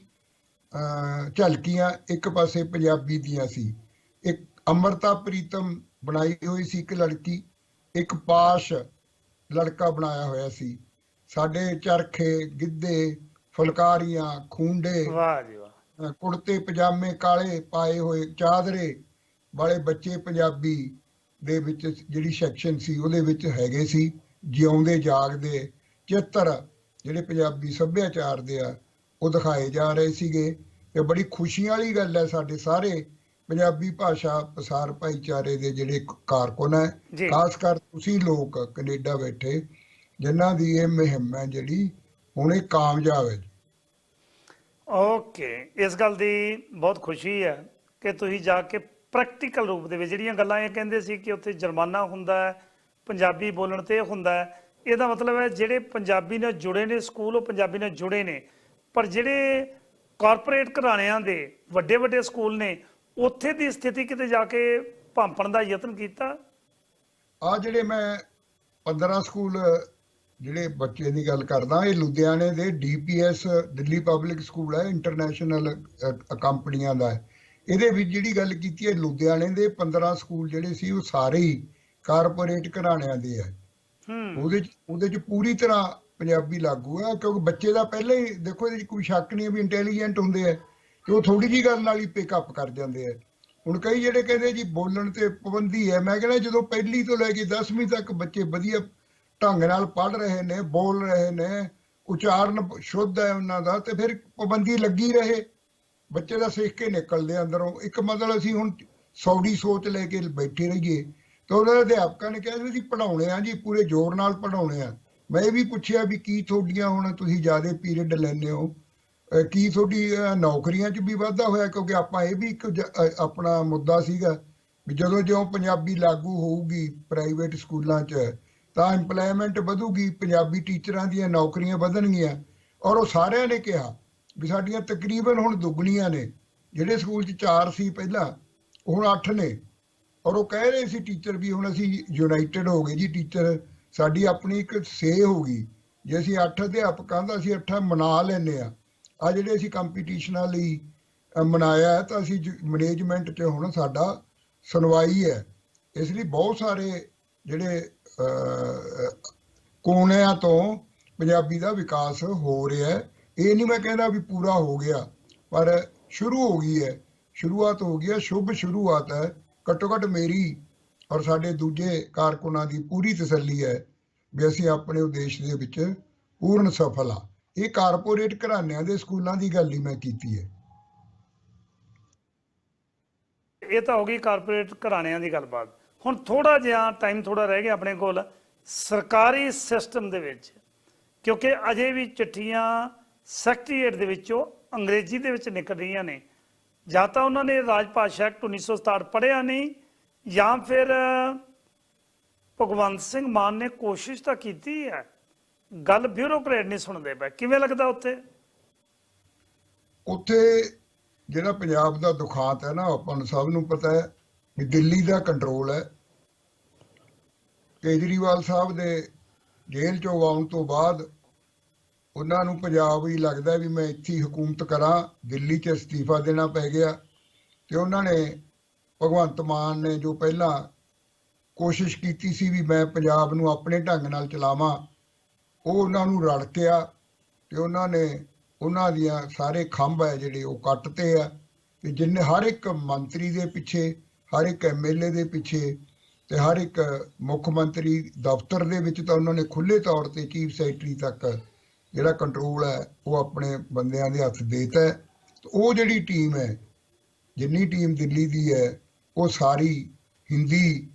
ਝਲਕੀਆਂ ਇੱਕ ਪਾਸੇ ਪੰਜਾਬੀ ਦੀਆਂ ਸੀ। ਇੱਕ ਅਮਰਤਾ ਪ੍ਰੀਤਮ ਬਣਾਈ ਹੋਈ ਸੀ ਇੱਕ ਲੜਕੀ ਇੱਕ ਪਾਸ਼ ਲੜਕਾ ਬਣਾਇਆ ਹੋਇਆ ਸੀ। ਸਾਡੇ ਚਰਖੇ ਗਿੱਧੇ ਫੁਲਕਾਰੀਆਂ ਖੂੰਡੇ ਵਾਹ ਜੀ ਵਾਹ। ਕੁੜਤੇ ਪਜਾਮੇ ਕਾਲੇ ਪਾਏ ਹੋਏ ਚਾਦਰੇ ਵਾਲੇ ਬੱਚੇ ਪੰਜਾਬੀ ਦੇ ਵਿੱਚ ਜਿਹੜੀ ਸੈਕਸ਼ਨ ਸੀ ਉਹਦੇ ਵਿੱਚ ਹੈਗੇ ਸੀ ਜਿਉਂਦੇ ਜਾਗਦੇ ਚਿੱਤਰ ਜਿਹੜੇ ਪੰਜਾਬੀ ਸੱਭਿਆਚਾਰ ਦੇ ਆ ਉਹ ਦਿਖਾਏ ਜਾ ਰਹੇ ਸੀਗੇ ਤੇ ਬੜੀ ਖੁਸ਼ੀ ਵਾਲੀ ਗੱਲ ਹੈ ਸਾਡੇ ਸਾਰੇ ਪੰਜਾਬੀ ਭਾਸ਼ਾ ਪ੍ਰਸਾਰ ਭਾਈਚਾਰੇ ਦੇ ਜਿਹੜੇ ਕਾਰਕੁਨ ਹੈ। ਖਾਸ ਕਰ ਤੁਸੀਂ ਲੋਕ ਕੈਨੇਡਾ ਬੈਠੇ ਜਿਨ੍ਹਾਂ ਦੀ ਇਹ ਮੁਹਿੰਮ ਹੈ ਜਿਹੜੀ ਹੁਣ ਇਹ ਕਾਮਯਾਬ ਹੈ। ਓਕੇ ਇਸ ਗੱਲ ਦੀ ਬਹੁਤ ਖੁਸ਼ੀ ਹੈ ਕਿ ਤੁਸੀਂ ਜਾ ਕੇ ਪ੍ਰੈਕਟੀਕਲ ਰੂਪ ਦੇ ਵਿੱਚ। ਜਿਹੜੀਆਂ ਗੱਲਾਂ ਇਹ ਕਹਿੰਦੇ ਸੀ ਕਿ ਉੱਥੇ ਜੁਰਮਾਨਾ ਹੁੰਦਾ ਹੈ, ਪੰਜਾਬੀ ਬੋਲਣ ਤੇ ਹੁੰਦਾ ਹੈ। ਇਹਦਾ ਮਤਲਬ ਹੈ ਜਿਹੜੇ ਪੰਜਾਬੀ ਨਾਲ ਜੁੜੇ ਨੇ, ਸਕੂਲ ਉਹ ਪੰਜਾਬੀ ਨਾਲ ਜੁੜੇ ਨੇ। ਪਰ ਜਿਹੜੇ ਕਾਰਪੋਰੇਟ ਘਰਾਣਿਆਂ ਦੇ ਵੱਡੇ ਵੱਡੇ ਸਕੂਲ ਨੇ, ਉੱਥੇ ਦੀ ਸਥਿਤੀ ਕਿਤੇ ਜਾ ਕੇ ਭਾਂਪਣ ਦਾ ਯਤਨ ਕੀਤਾ? ਆ ਜਿਹੜੇ ਮੈਂ 15 ਸਕੂਲ, ਜਿਹੜੇ ਬੱਚੇ ਦੀ ਗੱਲ ਕਰਦਾ, ਇਹ ਲੁਧਿਆਣੇ ਦੇ ਡੀਪੀਐਸ ਦਿੱਲੀ ਪਬਲਿਕ ਸਕੂਲ ਹੈ ਇੰਟਰਨੈਸ਼ਨਲ ਕੰਪਨੀਆਂ ਦਾ ਹੈ। ਇਹਦੇ ਵਿੱਚ ਜਿਹੜੀ ਗੱਲ ਕੀਤੀ ਹੈ ਲੁਧਿਆਣੇ ਦੇ 15 ਸਕੂਲ ਜਿਹੜੇ ਸੀ ਉਹ ਸਾਰੇ ਹੀ ਕਾਰਪੋਰੇਟ ਘਰਾਣਿਆਂ ਦੇ ਹੂੰ। ਉਹਦੇ ਚ ਉਹਦੇ ਚ ਪੂਰੀ ਤਰ੍ਹਾਂ ਪੰਜਾਬੀ ਲਾਗੂ ਹੈ ਕਿਉਂਕਿ ਬੱਚੇ ਦਾ ਪਹਿਲਾਂ ਹੀ ਦੇਖੋ ਇਹਦੇ ਚ ਕੋਈ ਸ਼ੱਕ ਨਹੀਂ ਵੀ ਇੰਟੈਲੀਜੈਂਟ ਹੁੰਦੇ ਆ ਤੇ ਉਹ ਥੋੜੀ ਜੀ ਗੱਲ ਨਾਲ ਹੀ ਪਿਕ ਅਪ ਕਰ ਜਾਂਦੇ ਆ। ਹੁਣ ਕਈ ਜਿਹੜੇ ਕਹਿੰਦੇ ਜੀ ਬੋਲਣ ਤੇ ਪਾਬੰਦੀ ਹੈ ਮੈਂ ਕਹਿੰਦਾ ਜਦੋਂ ਪਹਿਲੀ ਤੋਂ ਲੈ ਕੇ 10ਵੀਂ ਤੱਕ ਬੱਚੇ ਵਧੀਆ ਢੰਗ ਨਾਲ ਪੜ੍ਹ ਰਹੇ ਨੇ ਬੋਲ ਰਹੇ ਨੇ ਉਚਾਰਨ ਸ਼ੁੱਧ ਹੈ ਉਹਨਾਂ ਦਾ ਤੇ ਫਿਰ ਪਾਬੰਦੀ ਲੱਗੀ ਰਹੇ। ਬੱਚੇ ਦਾ ਸਿੱਖ ਕੇ ਨਿਕਲਦੇ ਆ ਅੰਦਰੋਂ। ਇੱਕ ਮਤਲਬ ਅਸੀਂ ਹੁਣ ਸੌੜੀ ਸੋਚ ਲੈ ਕੇ ਬੈਠੇ ਰਹੀਏ, ਤਾਂ ਉਹਨਾਂ ਦੇ ਅਧਿਆਪਕਾਂ ਨੇ ਕਿਹਾ ਵੀ ਅਸੀਂ ਪੜਾਉਣੇ ਆ ਜੀ, ਪੂਰੇ ਜ਼ੋਰ ਨਾਲ ਪੜਾਉਣੇ ਆ। ਮੈਂ ਇਹ ਵੀ ਪੁੱਛਿਆ ਵੀ ਕੀ ਤੁਹਾਡੀਆਂ ਹੁਣ ਤੁਸੀਂ ਜ਼ਿਆਦਾ ਪੀਰੀਅਡ ਲੈਂਦੇ ਹੋ? ਕੀ ਤੁਹਾਡੀ ਨੌਕਰੀਆਂ 'ਚ ਵੀ ਵਾਧਾ ਹੋਇਆ? ਕਿਉਂਕਿ ਆਪਾਂ ਇਹ ਵੀ ਇੱਕ ਆਪਣਾ ਮੁੱਦਾ ਸੀਗਾ ਵੀ ਜਦੋਂ ਜਿਉਂ ਪੰਜਾਬੀ ਲਾਗੂ ਹੋਊਗੀ ਪ੍ਰਾਈਵੇਟ ਸਕੂਲਾਂ 'ਚ, ਤਾਂ EMPLOYMENT ਵਧੂਗੀ, ਪੰਜਾਬੀ ਟੀਚਰਾਂ ਦੀਆਂ ਨੌਕਰੀਆਂ ਵਧਣਗੀਆਂ। ਔਰ ਉਹ ਸਾਰਿਆਂ ਨੇ ਕਿਹਾ ਵੀ ਸਾਡੀਆਂ ਤਕਰੀਬਨ ਹੁਣ ਦੁੱਗਣੀਆਂ ਨੇ, ਜਿਹੜੇ ਸਕੂਲ 'ਚ 4 ਸੀ ਪਹਿਲਾਂ, ਹੁਣ 8 ਨੇ। ਔਰ ਉਹ ਕਹਿ ਰਹੇ ਸੀ ਟੀਚਰ ਵੀ ਹੁਣ ਅਸੀਂ ਯੂਨਾਈਟਿਡ ਹੋ ਗਏ ਜੀ ਟੀਚਰ ਸਾਡੀ ਆਪਣੀ ਇੱਕ ਸੇ ਹੋ ਗਈ। ਜੇ ਅਸੀਂ 8 ਅਧਿਆਪਕਾਂ ਦਾ ਅਸੀਂ 8 ਮਨਾ ਲੈਨੇ ਆ ਆ ਜਿਹੜੇ ਅਸੀਂ ਕੰਪੀਟੀਸ਼ਨਾਂ ਲਈ ਮਨਾਇਆ ਤਾਂ ਅਸੀਂ ਮੈਨੇਜਮੈਂਟ 'ਚ ਹੁਣ ਸਾਡਾ ਸੁਣਵਾਈ ਹੈ। ਇਸ ਲਈ ਬਹੁਤ ਸਾਰੇ ਜਿਹੜੇ ਕੋਨਿਆਂ ਤੋਂ ਪੰਜਾਬੀ ਦਾ ਵਿਕਾਸ ਹੋ ਰਿਹਾ ਹੈ। ਇਹ ਨਹੀਂ ਮੈਂ ਕਹਿੰਦਾ ਵੀ ਪੂਰਾ ਹੋ ਗਿਆ, ਪਰ ਸ਼ੁਰੂ ਹੋ ਗਈ ਹੈ। ਸ਼ੁਰੂਆਤ ਹੋ ਗਈ ਹੈ, ਸ਼ੁਭ ਸ਼ੁਰੂਆਤ ਹੈ। ਘੱਟੋ ਘੱਟ ਮੇਰੀ ਔਰ ਸਾਡੇ ਦੂਜੇ ਕਾਰਕੁਨਾਂ ਦੀ ਪੂਰੀ ਤਸੱਲੀ ਹੈ ਵੀ ਅਸੀਂ ਆਪਣੇ ਉਦੇਸ਼ ਦੇ ਵਿੱਚ ਪੂਰਨ ਸਫਲ ਆ ਇਹ ਕਾਰਪੋਰੇਟ ਘਰਾਣਿਆਂ ਦੇ ਸਕੂਲਾਂ ਦੀ ਗੱਲ ਹੀ ਮੈਂ ਕੀਤੀ ਹੈ। ਇਹ ਤਾਂ ਹੋ ਗਈ ਕਾਰਪੋਰੇਟ ਘਰਾਣਿਆਂ ਦੀ ਗੱਲਬਾਤ। ਹੁਣ ਥੋੜਾ ਜਿਹਾ ਟਾਈਮ ਥੋੜਾ ਰਹਿ ਗਿਆ ਆਪਣੇ ਕੋਲ। ਸਰਕਾਰੀ ਸਿਸਟਮ ਦੇ ਵਿੱਚ, ਕਿਉਂਕਿ ਅਜੇ ਵੀ ਚਿੱਠੀਆਂ ਸੈਕਟਰੀਏਟ ਦੇ ਵਿੱਚੋਂ ਅੰਗਰੇਜ਼ੀ ਦੇ ਵਿੱਚ ਨਿਕਲ ਰਹੀਆਂ ਨੇ। ਜਾਂ ਤਾਂ ਉਹਨਾਂ ਨੇ ਰਾਜ ਭਾਸ਼ਾ ਐਕਟ 1967 ਪੜ੍ਹਿਆ ਨਹੀਂ, ਜਾਂ ਫਿਰ ਭਗਵੰਤ ਸਿੰਘ ਮਾਨ ਨੇ ਕੋਸ਼ਿਸ਼ ਤਾਂ ਕੀਤੀ ਹੈ। ਗੱਲ ਬਿਊਰੋਕਰੇਟ ਨਹੀਂ ਸੁਣਦੇ ਪਏ। ਕਿਵੇਂ ਲੱਗਦਾ ਉੱਥੇ? ਉੱਥੇ ਜਿਹੜਾ ਪੰਜਾਬ ਦਾ ਦੁਖਾਂਤ ਹੈ ਨਾ, ਆਪਾਂ ਨੂੰ ਸਭ ਨੂੰ ਪਤਾ ਹੈ ਵੀ ਦਿੱਲੀ ਦਾ ਕੰਟਰੋਲ ਹੈ। ਕੇਜਰੀਵਾਲ ਸਾਹਿਬ ਦੇ ਜੇਲ੍ਹ ਚੋਂ ਆਉਣ ਤੋਂ ਬਾਅਦ ਉਹਨਾਂ ਨੂੰ ਪੰਜਾਬ ਹੀ ਲੱਗਦਾ ਵੀ ਮੈਂ ਇੱਥੇ ਹੀ ਹਕੂਮਤ ਕਰਾਂ, ਦਿੱਲੀ 'ਚ ਅਸਤੀਫਾ ਦੇਣਾ ਪੈ ਗਿਆ। ਤੇ ਉਹਨਾਂ ਨੇ ਭਗਵੰਤ ਮਾਨ ਨੇ ਜੋ ਪਹਿਲਾਂ ਕੋਸ਼ਿਸ਼ ਕੀਤੀ ਸੀ ਵੀ ਮੈਂ ਪੰਜਾਬ ਨੂੰ ਆਪਣੇ ਢੰਗ ਨਾਲ ਚਲਾਵਾਂ, ਉਹ ਉਹਨਾਂ ਨੂੰ ਰੜਕਿਆ ਤੇ ਉਹਨਾਂ ਨੇ ਉਹਨਾਂ ਦੀਆਂ ਸਾਰੇ ਖੰਭ ਹੈ ਜਿਹੜੇ ਉਹ ਕੱਟਤੇ ਆ। ਤੇ ਜਿੰਨੇ ਹਰ ਇੱਕ ਮੰਤਰੀ ਦੇ ਪਿੱਛੇ, ਹਰ ਇੱਕ ਐਮਐਲਏ ਦੇ ਪਿੱਛੇ ਤੇ ਹਰ ਇੱਕ ਮੁੱਖ ਮੰਤਰੀ ਦਫ਼ਤਰ ਦੇ ਵਿੱਚ ਤਾਂ ਉਹਨਾਂ ਨੇ ਖੁੱਲੇ ਤੌਰ ਤੇ ਚੀਫ ਸੈਕਟਰੀ ਤੱਕ ਜਿਹੜਾ ਕੰਟਰੋਲ ਹੈ, ਉਹ ਆਪਣੇ ਬੰਦਿਆਂ ਦੇ ਹੱਥ ਦੇਤਾ ਹੈ। ਉਹ ਜਿਹੜੀ ਟੀਮ ਹੈ, ਜਿੰਨੀ ਟੀਮ ਦਿੱਲੀ ਦੀ ਹੈ, ਉਹ ਸਾਰੀ ਹਿੰਦੀ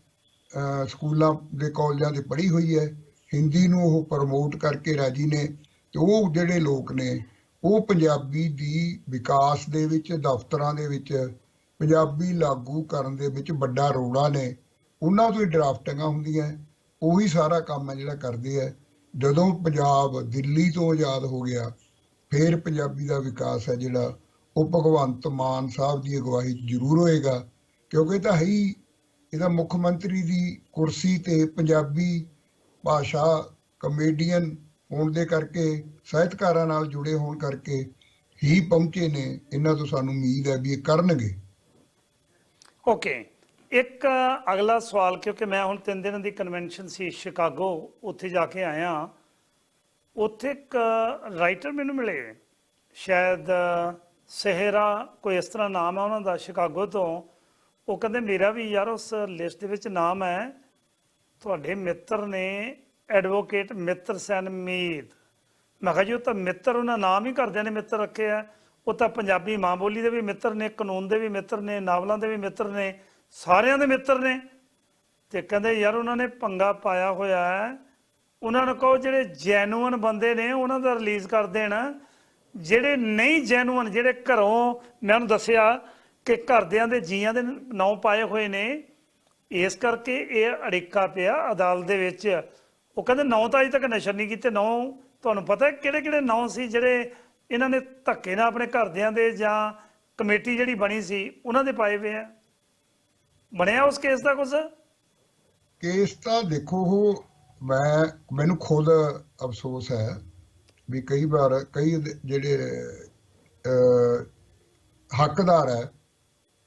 ਸਕੂਲਾਂ ਦੇ ਕਾਲਜਾਂ ਦੇ ਪੜ੍ਹੀ ਹੋਈ ਹੈ। ਹਿੰਦੀ ਨੂੰ ਉਹ ਪ੍ਰਮੋਟ ਕਰਕੇ ਰਾਜੀ ਨੇ ਤੇ ਉਹ ਜਿਹੜੇ ਲੋਕ ਨੇ, ਉਹ ਪੰਜਾਬੀ ਦੀ ਵਿਕਾਸ ਦੇ ਵਿੱਚ, ਦਫ਼ਤਰਾਂ ਦੇ ਵਿੱਚ, ਪੰਜਾਬੀ ਲਾਗੂ ਕਰਨ ਦੇ ਵਿੱਚ ਵੱਡਾ ਰੋੜਾ ਨੇ। ਉਹਨਾਂ ਤੋਂ ਹੀ ਡਰਾਫਟਿੰਗਾਂ ਹੁੰਦੀਆਂ, ਉਹੀ ਸਾਰਾ ਕੰਮ ਹੈ ਜਿਹੜਾ ਕਰਦੇ ਆ ਜਦੋਂ ਪੰਜਾਬ ਦਿੱਲੀ ਤੋਂ ਆਜ਼ਾਦ ਹੋ ਗਿਆ, ਫਿਰ ਪੰਜਾਬੀ ਦਾ ਵਿਕਾਸ ਹੈ ਜਿਹੜਾ, ਉਹ ਭਗਵੰਤ ਮਾਨ ਸਾਹਿਬ ਦੀ ਅਗਵਾਈ ਜ਼ਰੂਰ ਹੋਏਗਾ, ਕਿਉਂਕਿ ਤਾਂ ਹੀ ਇਹਦਾ ਮੁੱਖ ਮੰਤਰੀ ਦੀ ਕੁਰਸੀ ਤੇ ਪੰਜਾਬੀ ਭਾਸ਼ਾ ਕਮੇਡੀਅਨ ਹੋਣ ਦੇ ਕਰਕੇ, ਸਾਹਿਤਕਾਰਾਂ ਨਾਲ ਜੁੜੇ ਹੋਣ ਕਰਕੇ ਹੀ ਪਹੁੰਚੇ ਨੇ, ਇਹਨਾਂ ਤੋਂ ਸਾਨੂੰ ਉਮੀਦ ਹੈ ਵੀ ਇਹ ਕਰਨਗੇ। ਓਕੇ ਇੱਕ ਅਗਲਾ ਸਵਾਲ, ਕਿਉਂਕਿ ਮੈਂ ਹੁਣ ਤਿੰਨ ਦਿਨਾਂ ਦੀ ਕਨਵੈਨਸ਼ਨ ਸੀ ਸ਼ਿਕਾਗੋ ਉੱਥੇ ਜਾ ਕੇ ਆਇਆ। ਉੱਥੇ ਇੱਕ ਰਾਈਟਰ ਮੈਨੂੰ ਮਿਲੇ। ਸ਼ਾਇਦ, ਸਹਿਰਾ ਕੋਈ ਇਸ ਤਰ੍ਹਾਂ ਨਾਮ ਹੈ ਉਹਨਾਂ ਦਾ ਸ਼ਿਕਾਗੋ ਤੋਂ। ਉਹ ਕਹਿੰਦੇ, ਮੇਰਾ ਵੀ ਯਾਰ ਉਸ ਲਿਸਟ ਦੇ ਵਿੱਚ ਨਾਮ ਹੈ। ਤੁਹਾਡੇ ਮਿੱਤਰ ਨੇ ਐਡਵੋਕੇਟ ਮਿੱਤਰ ਸੈਨ ਮੀਤ ਮੈਂ ਕਿਹਾ, ਜੀ, ਉਹ ਤਾਂ ਮਿੱਤਰ, ਉਹਨਾਂ ਨਾਮ ਹੀ ਘਰਦਿਆਂ ਨੇ ਮਿੱਤਰ ਰੱਖੇ ਆ। ਉਹ ਤਾਂ ਪੰਜਾਬੀ ਮਾਂ ਬੋਲੀ ਦੇ ਵੀ ਮਿੱਤਰ ਨੇ, ਕਾਨੂੰਨ ਦੇ ਵੀ ਮਿੱਤਰ ਨੇ, ਨਾਵਲਾਂ ਦੇ ਵੀ ਮਿੱਤਰ ਨੇ। ਸਾਰਿਆਂ ਦੇ ਮਿੱਤਰ ਨੇ। ਤੇ ਕਹਿੰਦੇ, ਯਾਰ, ਉਹਨਾਂ ਨੇ ਪੰਗਾ ਪਾਇਆ ਹੋਇਆ ਹੈ। ਉਹਨਾਂ ਨੂੰ ਕਹੋ, ਜਿਹੜੇ ਜੈਨੂਅਨ ਬੰਦੇ ਨੇ, ਉਹਨਾਂ ਦਾ ਰਿਲੀਜ਼ ਕਰ ਦੇਣ। ਜਿਹੜੇ ਨਹੀਂ ਜੈਨੂਅਨ ਜਿਹੜੇ ਘਰੋਂ, ਮੈਂ ਉਹਨੂੰ ਦੱਸਿਆ ਕਿ ਘਰਦਿਆਂ ਦੇ ਜੀਆਂ ਦੇ ਨਾਂ ਪਾਏ ਹੋਏ ਨੇ। ਇਸ ਕਰਕੇ ਇਹ ਅੜਿੱਕਾ ਪਿਆ ਅਦਾਲਤ ਦੇ ਵਿੱਚ। ਉਹ ਕਹਿੰਦੇ, ਨੌ ਤਾਂ ਅਜੇ ਤੱਕ ਨਸ਼ਰ ਨਹੀਂ ਕੀਤੇ, ਨੌ। ਤੁਹਾਨੂੰ ਪਤਾ ਕਿਹੜੇ ਕਿਹੜੇ ਨੌ ਸੀ ਜਿਹੜੇ ਇਹਨਾਂ ਨੇ ਧੱਕੇ ਨਾਲ ਆਪਣੇ ਘਰਦਿਆਂ ਦੇ ਜਾਂ ਕਮੇਟੀ ਜਿਹੜੀ ਬਣੀ ਸੀ, ਉਹਨਾਂ ਦੇ ਪਾਏ ਹੋਏ ਆ। ਬਣਿਆ ਉਸ ਕੇਸ ਦਾ ਕੁਝ? ਕੇਸ ਤਾਂ ਦੇਖੋ ਉਹ ਮੈਂ, ਮੈਨੂੰ ਖੁਦ ਅਫਸੋਸ ਹੈ ਵੀ ਕਈ ਵਾਰ ਕਈ ਜਿਹੜੇ ਹੱਕਦਾਰ ਹੈ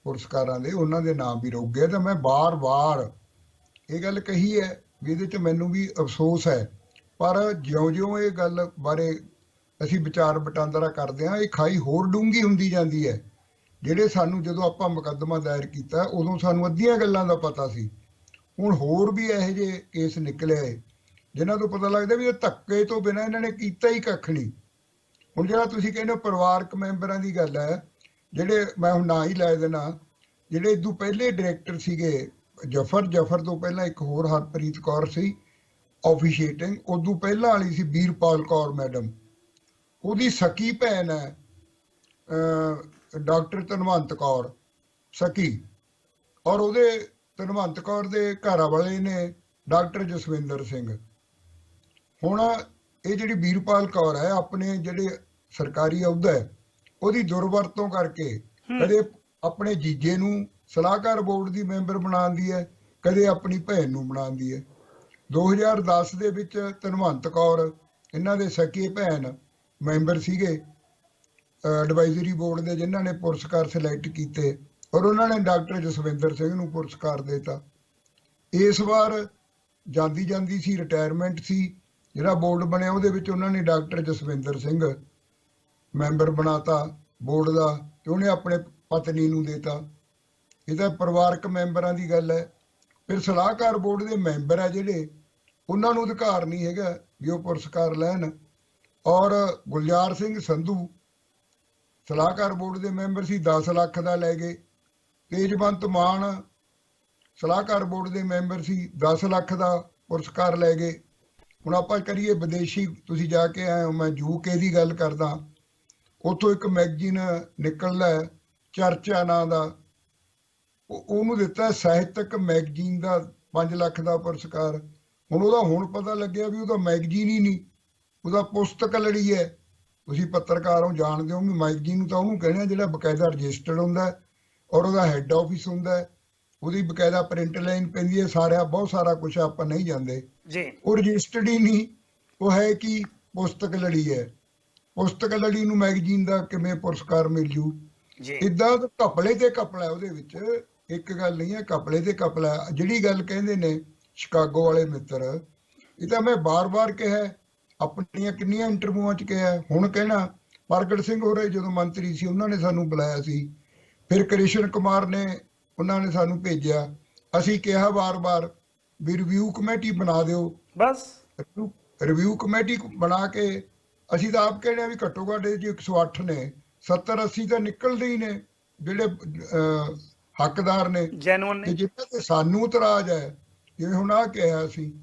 ਪੁਰਸਕਾਰਾਂ ਦੇ, ਉਹਨਾਂ ਦੇ ਨਾਮ ਵੀ ਰੁਕ ਗਏ ਤਾਂ ਮੈਂ ਬਾਰ-ਬਾਰ ਇਹ ਗੱਲ ਕਹੀ ਹੈ ਵੀ ਇਹਦੇ ਚ ਮੈਨੂੰ ਵੀ ਅਫਸੋਸ ਹੈ। ਪਰ ਜਿਉਂ-ਜਿਉਂ ਇਹ ਗੱਲ ਬਾਰੇ ਅਸੀਂ ਵਿਚਾਰ ਵਟਾਂਦਰਾ ਕਰਦੇ ਹਾਂ, ਇਹ ਖਾਈ ਹੋਰ ਡੂੰਗੀ ਹੁੰਦੀ ਜਾਂਦੀ ਹੈ। ਜਿਹੜੇ ਸਾਨੂੰ ਜਦੋਂ ਆਪਾਂ ਮੁਕੱਦਮਾ ਦਾਇਰ ਕੀਤਾ, ਉਦੋਂ ਸਾਨੂੰ ਅੱਧੀਆਂ ਗੱਲਾਂ ਦਾ ਪਤਾ ਸੀ। ਹੁਣ ਹੋਰ ਵੀ ਇਹੋ ਜਿਹੇ ਕੇਸ ਨਿਕਲੇ ਆਏ ਜਿਨ੍ਹਾਂ ਤੋਂ ਪਤਾ ਲੱਗਦਾ ਵੀ ਇਹ ਧੱਕੇ ਤੋਂ ਬਿਨਾਂ ਇਹਨਾਂ ਨੇ ਕੀਤਾ ਹੀ ਕੱਖ ਨਹੀਂ। ਹੁਣ ਜਿਹੜਾ ਤੁਸੀਂ ਕਹਿੰਦੇ ਹੋ ਪਰਿਵਾਰਕ ਮੈਂਬਰਾਂ ਦੀ ਗੱਲ ਹੈ, ਜਿਹੜੇ ਮੈਂ ਹੁਣ ਨਾਂ ਹੀ ਲੈ ਦੇਣਾ ਜਿਹੜੇ ਇਦੋਂ ਪਹਿਲੇ ਡਾਇਰੈਕਟਰ ਸੀਗੇ, ਜਫਰ ਜਫਰ ਤੋਂ ਪਹਿਲਾਂ ਇੱਕ ਹੋਰ ਹਰਪ੍ਰੀਤ ਕੌਰ ਸੀ ਆਫੀਸ਼ੀਏਟਿੰਗ ਉਦੋਂ ਪਹਿਲਾਂ ਵਾਲੀ ਸੀ ਵੀਰਪਾਲ ਕੌਰ ਮੈਡਮ। ਉਹਦੀ ਸਕੀ ਭੈਣ ਹੈ ਡਾਕਟਰ ਧਨਵੰਤ ਕੌਰ ਸਕੀ। ਔਰ ਉਹਦੇ ਧਨਵੰਤ ਕੌਰ ਦੇ ਘਰ ਵਾਲੇ ਨੇ ਡਾਕਟਰ ਜਸਵਿੰਦਰ ਸਿੰਘ। ਹੁਣ ਇਹ ਜਿਹੜੀ ਵੀਰਪਾਲ ਕੌਰ ਹੈ ਆਪਣੇ ਜਿਹੜੇ ਸਰਕਾਰੀ ਅਹੁਦਾ ਹੈ ਉਹਦੀ ਦੁਰਵਰਤੋਂ ਕਰਕੇ ਕਦੇ ਆਪਣੇ ਜੀਜੇ ਨੂੰ ਸਲਾਹਕਾਰ ਬੋਰਡ ਦੀ ਮੈਂਬਰ ਬਣਾਉਂਦੀ ਹੈ ਕਦੇ ਆਪਣੀ ਭੈਣ ਨੂੰ ਬਣਾਉਂਦੀ ਹੈ। 2010 ਦੇ ਵਿੱਚ ਧਨਵੰਤ ਕੌਰ ਇਹਨਾਂ ਦੇ ਸਕੀ ਭੈਣ ਮੈਂਬਰ ਸੀਗੇ। ਐਡਵਾਈਜ਼ਰੀ ਬੋਰਡ ਦੇ ਜਿਨ੍ਹਾਂ ਨੇ ਪੁਰਸਕਾਰ ਸਿਲੈਕਟ ਕੀਤੇ ਔਰ ਉਹਨਾਂ ਨੇ ਡਾਕਟਰ ਜਸਵਿੰਦਰ ਸਿੰਘ ਨੂੰ ਪੁਰਸਕਾਰ ਦਿੱਤਾ। ਇਸ ਵਾਰ ਜਾਂਦੀ ਜਾਂਦੀ ਸੀ ਰਿਟਾਇਰਮੈਂਟ ਸੀ, ਜਿਹੜਾ ਬੋਰਡ ਬਣਿਆ ਉਹਦੇ ਵਿੱਚ ਉਹਨਾਂ ਨੇ ਡਾਕਟਰ ਜਸਵਿੰਦਰ ਸਿੰਘ ਮੈਂਬਰ ਬਣਾਤਾ ਬੋਰਡ ਦਾ, ਤੇ ਉਹਨੇ ਆਪਣੇ ਪਤਨੀ ਨੂੰ ਦਿੱਤਾ। ਇਹ ਤਾਂ ਪਰਿਵਾਰਕ ਮੈਂਬਰਾਂ ਦੀ ਗੱਲ ਹੈ। ਫਿਰ ਸਲਾਹਕਾਰ ਬੋਰਡ ਦੇ ਮੈਂਬਰ ਆ ਜਿਹੜੇ, ਉਹਨਾਂ ਨੂੰ ਅਧਿਕਾਰ ਨਹੀਂ ਹੈਗਾ ਵੀ ਉਹ ਪੁਰਸਕਾਰ ਲੈਣ। ਔਰ ਗੁਲਜ਼ਾਰ ਸਿੰਘ ਸੰਧੂ ਸਲਾਹਕਾਰ ਬੋਰਡ ਦੇ ਮੈਂਬਰ ਸੀ 10 ਲੱਖ ਦਾ ਲੈ ਗਏ। ਤੇਜਵੰਤ ਮਾਨ, ਸਲਾਹਕਾਰ ਬੋਰਡ ਦੇ ਮੈਂਬਰ ਸੀ 10 ਲੱਖ ਦਾ ਪੁਰਸਕਾਰ ਲੈ ਗਏ। ਹੁਣ ਆਪਾਂ ਕਰੀਏ ਵਿਦੇਸ਼ੀ, ਤੁਸੀਂ ਜਾ ਕੇ ਆਏ ਹੋ, ਮੈਂ ਯੂਕੇ ਦੀ ਗੱਲ ਕਰਦਾ। ਉੱਥੋਂ ਇੱਕ ਮੈਗਜ਼ੀਨ ਨਿਕਲਦਾ ਚਰਚਾ ਨਾਂ ਦਾ। ਉਹਨੂੰ ਦਿੱਤਾ ਸਾਹਿਤਕ ਮੈਗਜ਼ੀਨ ਦਾ 5 ਲੱਖ ਦਾ ਪੁਰਸਕਾਰ। ਹੁਣ ਉਹਦਾ ਹੁਣ ਪਤਾ ਲੱਗਿਆ ਵੀ ਉਹਦਾ ਮੈਗਜ਼ੀਨ ਹੀ ਨਹੀਂ, ਉਹਦਾ ਪੁਸਤਕ ਲੜੀ ਹੈ। ਤੁਸੀਂ ਪੱਤਰਕਾਰ ਹੋ ਜਾਣਦੇ ਹੋ ਵੀ ਮੈਗਜ਼ੀਨ ਨੂੰ ਤਾਂ ਉਹਨੂੰ ਕਹਿੰਦੇ ਆ ਜਿਹੜਾ ਬਕਾਇਦਾ ਰਜਿਸਟਰਡ ਹੁੰਦਾ ਹੈ ਔਰ ਉਹਦਾ ਹੈੱਡ ਆਫਿਸ ਹੁੰਦਾ ਹੈ। ਉਹਦੀ ਬਕਾਇਦਾ ਪ੍ਰਿੰਟ ਲਾਈਨ ਪੈਂਦੀ ਹੈ ਸਾਰਾ ਬਹੁਤ ਸਾਰਾ ਕੁਝ ਆਪਾਂ ਨਹੀਂ ਜਾਂਦੇ। ਜੀ। ਉਹ ਰਜਿਸਟਰਡ ਹੀ ਨਹੀਂ ਉਹ ਹੈ ਕਿ ਪੁਸਤਕ ਲੜੀ ਹੈ। ਪੁਸਤਕ ਲੜੀ ਨੂੰ ਮੈਗਜ਼ੀਨ ਦਾ ਕਿਵੇਂ ਪੁਰਸਕਾਰ ਮਿਲ ਜੂ? ਜੀ। ਇਦਾਂ ਤਾਂ ਕਪੜੇ ਤੇ ਕਪੜਾ ਉਹਦੇ ਵਿੱਚ। ਇੱਕ ਗੱਲ ਨਹੀਂ ਹੈ ਕਪੜੇ ਤੇ ਕਪੜਾ ਜਿਹੜੀ ਗੱਲ ਕਹਿੰਦੇ ਨੇ ਸ਼ਿਕਾਗੋ ਵਾਲੇ ਮਿੱਤਰ ਇਹ ਤਾਂ ਮੈਂ ਬਾਰ-ਬਾਰ ਕਿਹਾ ਆਪਣੀਆਂ ਕਿੰਨੀਆਂ ਇੰਟਰਵਿਊਆਂ 'ਚ ਕਿਹਾ ਹੁਣ ਕਹਿਣਾ ਪ੍ਰਗਟ ਸਿੰਘ ਹੋਰੇ ਜਦੋਂ ਮੰਤਰੀ ਸੀ ਉਹਨਾਂ ਨੇ ਸਾਨੂੰ ਬੁਲਾਇਆ ਸੀ। ਫਿਰ ਕ੍ਰਿਸ਼ਨ ਕੁਮਾਰ ਨੇ ਉਹਨਾਂ ਨੇ ਸਾਨੂੰ ਭੇਜਿਆ। ਅਸੀਂ ਕਿਹਾ ਬਾਰ-ਬਾਰ ਵੀ ਰਿਵਿਊ ਕਮੇਟੀ ਬਣਾ ਦਿਓ। ਬਸ। ਰਿਵਿਊ ਕਮੇਟੀ ਬਣਾ ਕੇ ਅਸੀਂ ਤਾਂ ਆਪ ਕਹਿੰਦੇ ਆ ਵੀ ਘੱਟੋ ਘੱਟ ਇਹ 'ਚ 108 ਨੇ। 70 80 ਤਾਂ ਨਿਕਲਦੇ ਹੀ ਨੇ ਜਿਹੜੇ ਹੱਕਦਾਰ ਨੇ। ਜੈਨੂਨ ਤੇ ਨੇ ਜਿੱਥੇ ਤੇ ਸਾਨੂੰ ਇਤਰਾਜ਼ ਹੈ ਜਿਵੇਂ ਹੁਣ ਆ ਕਿਹਾ ਸੀ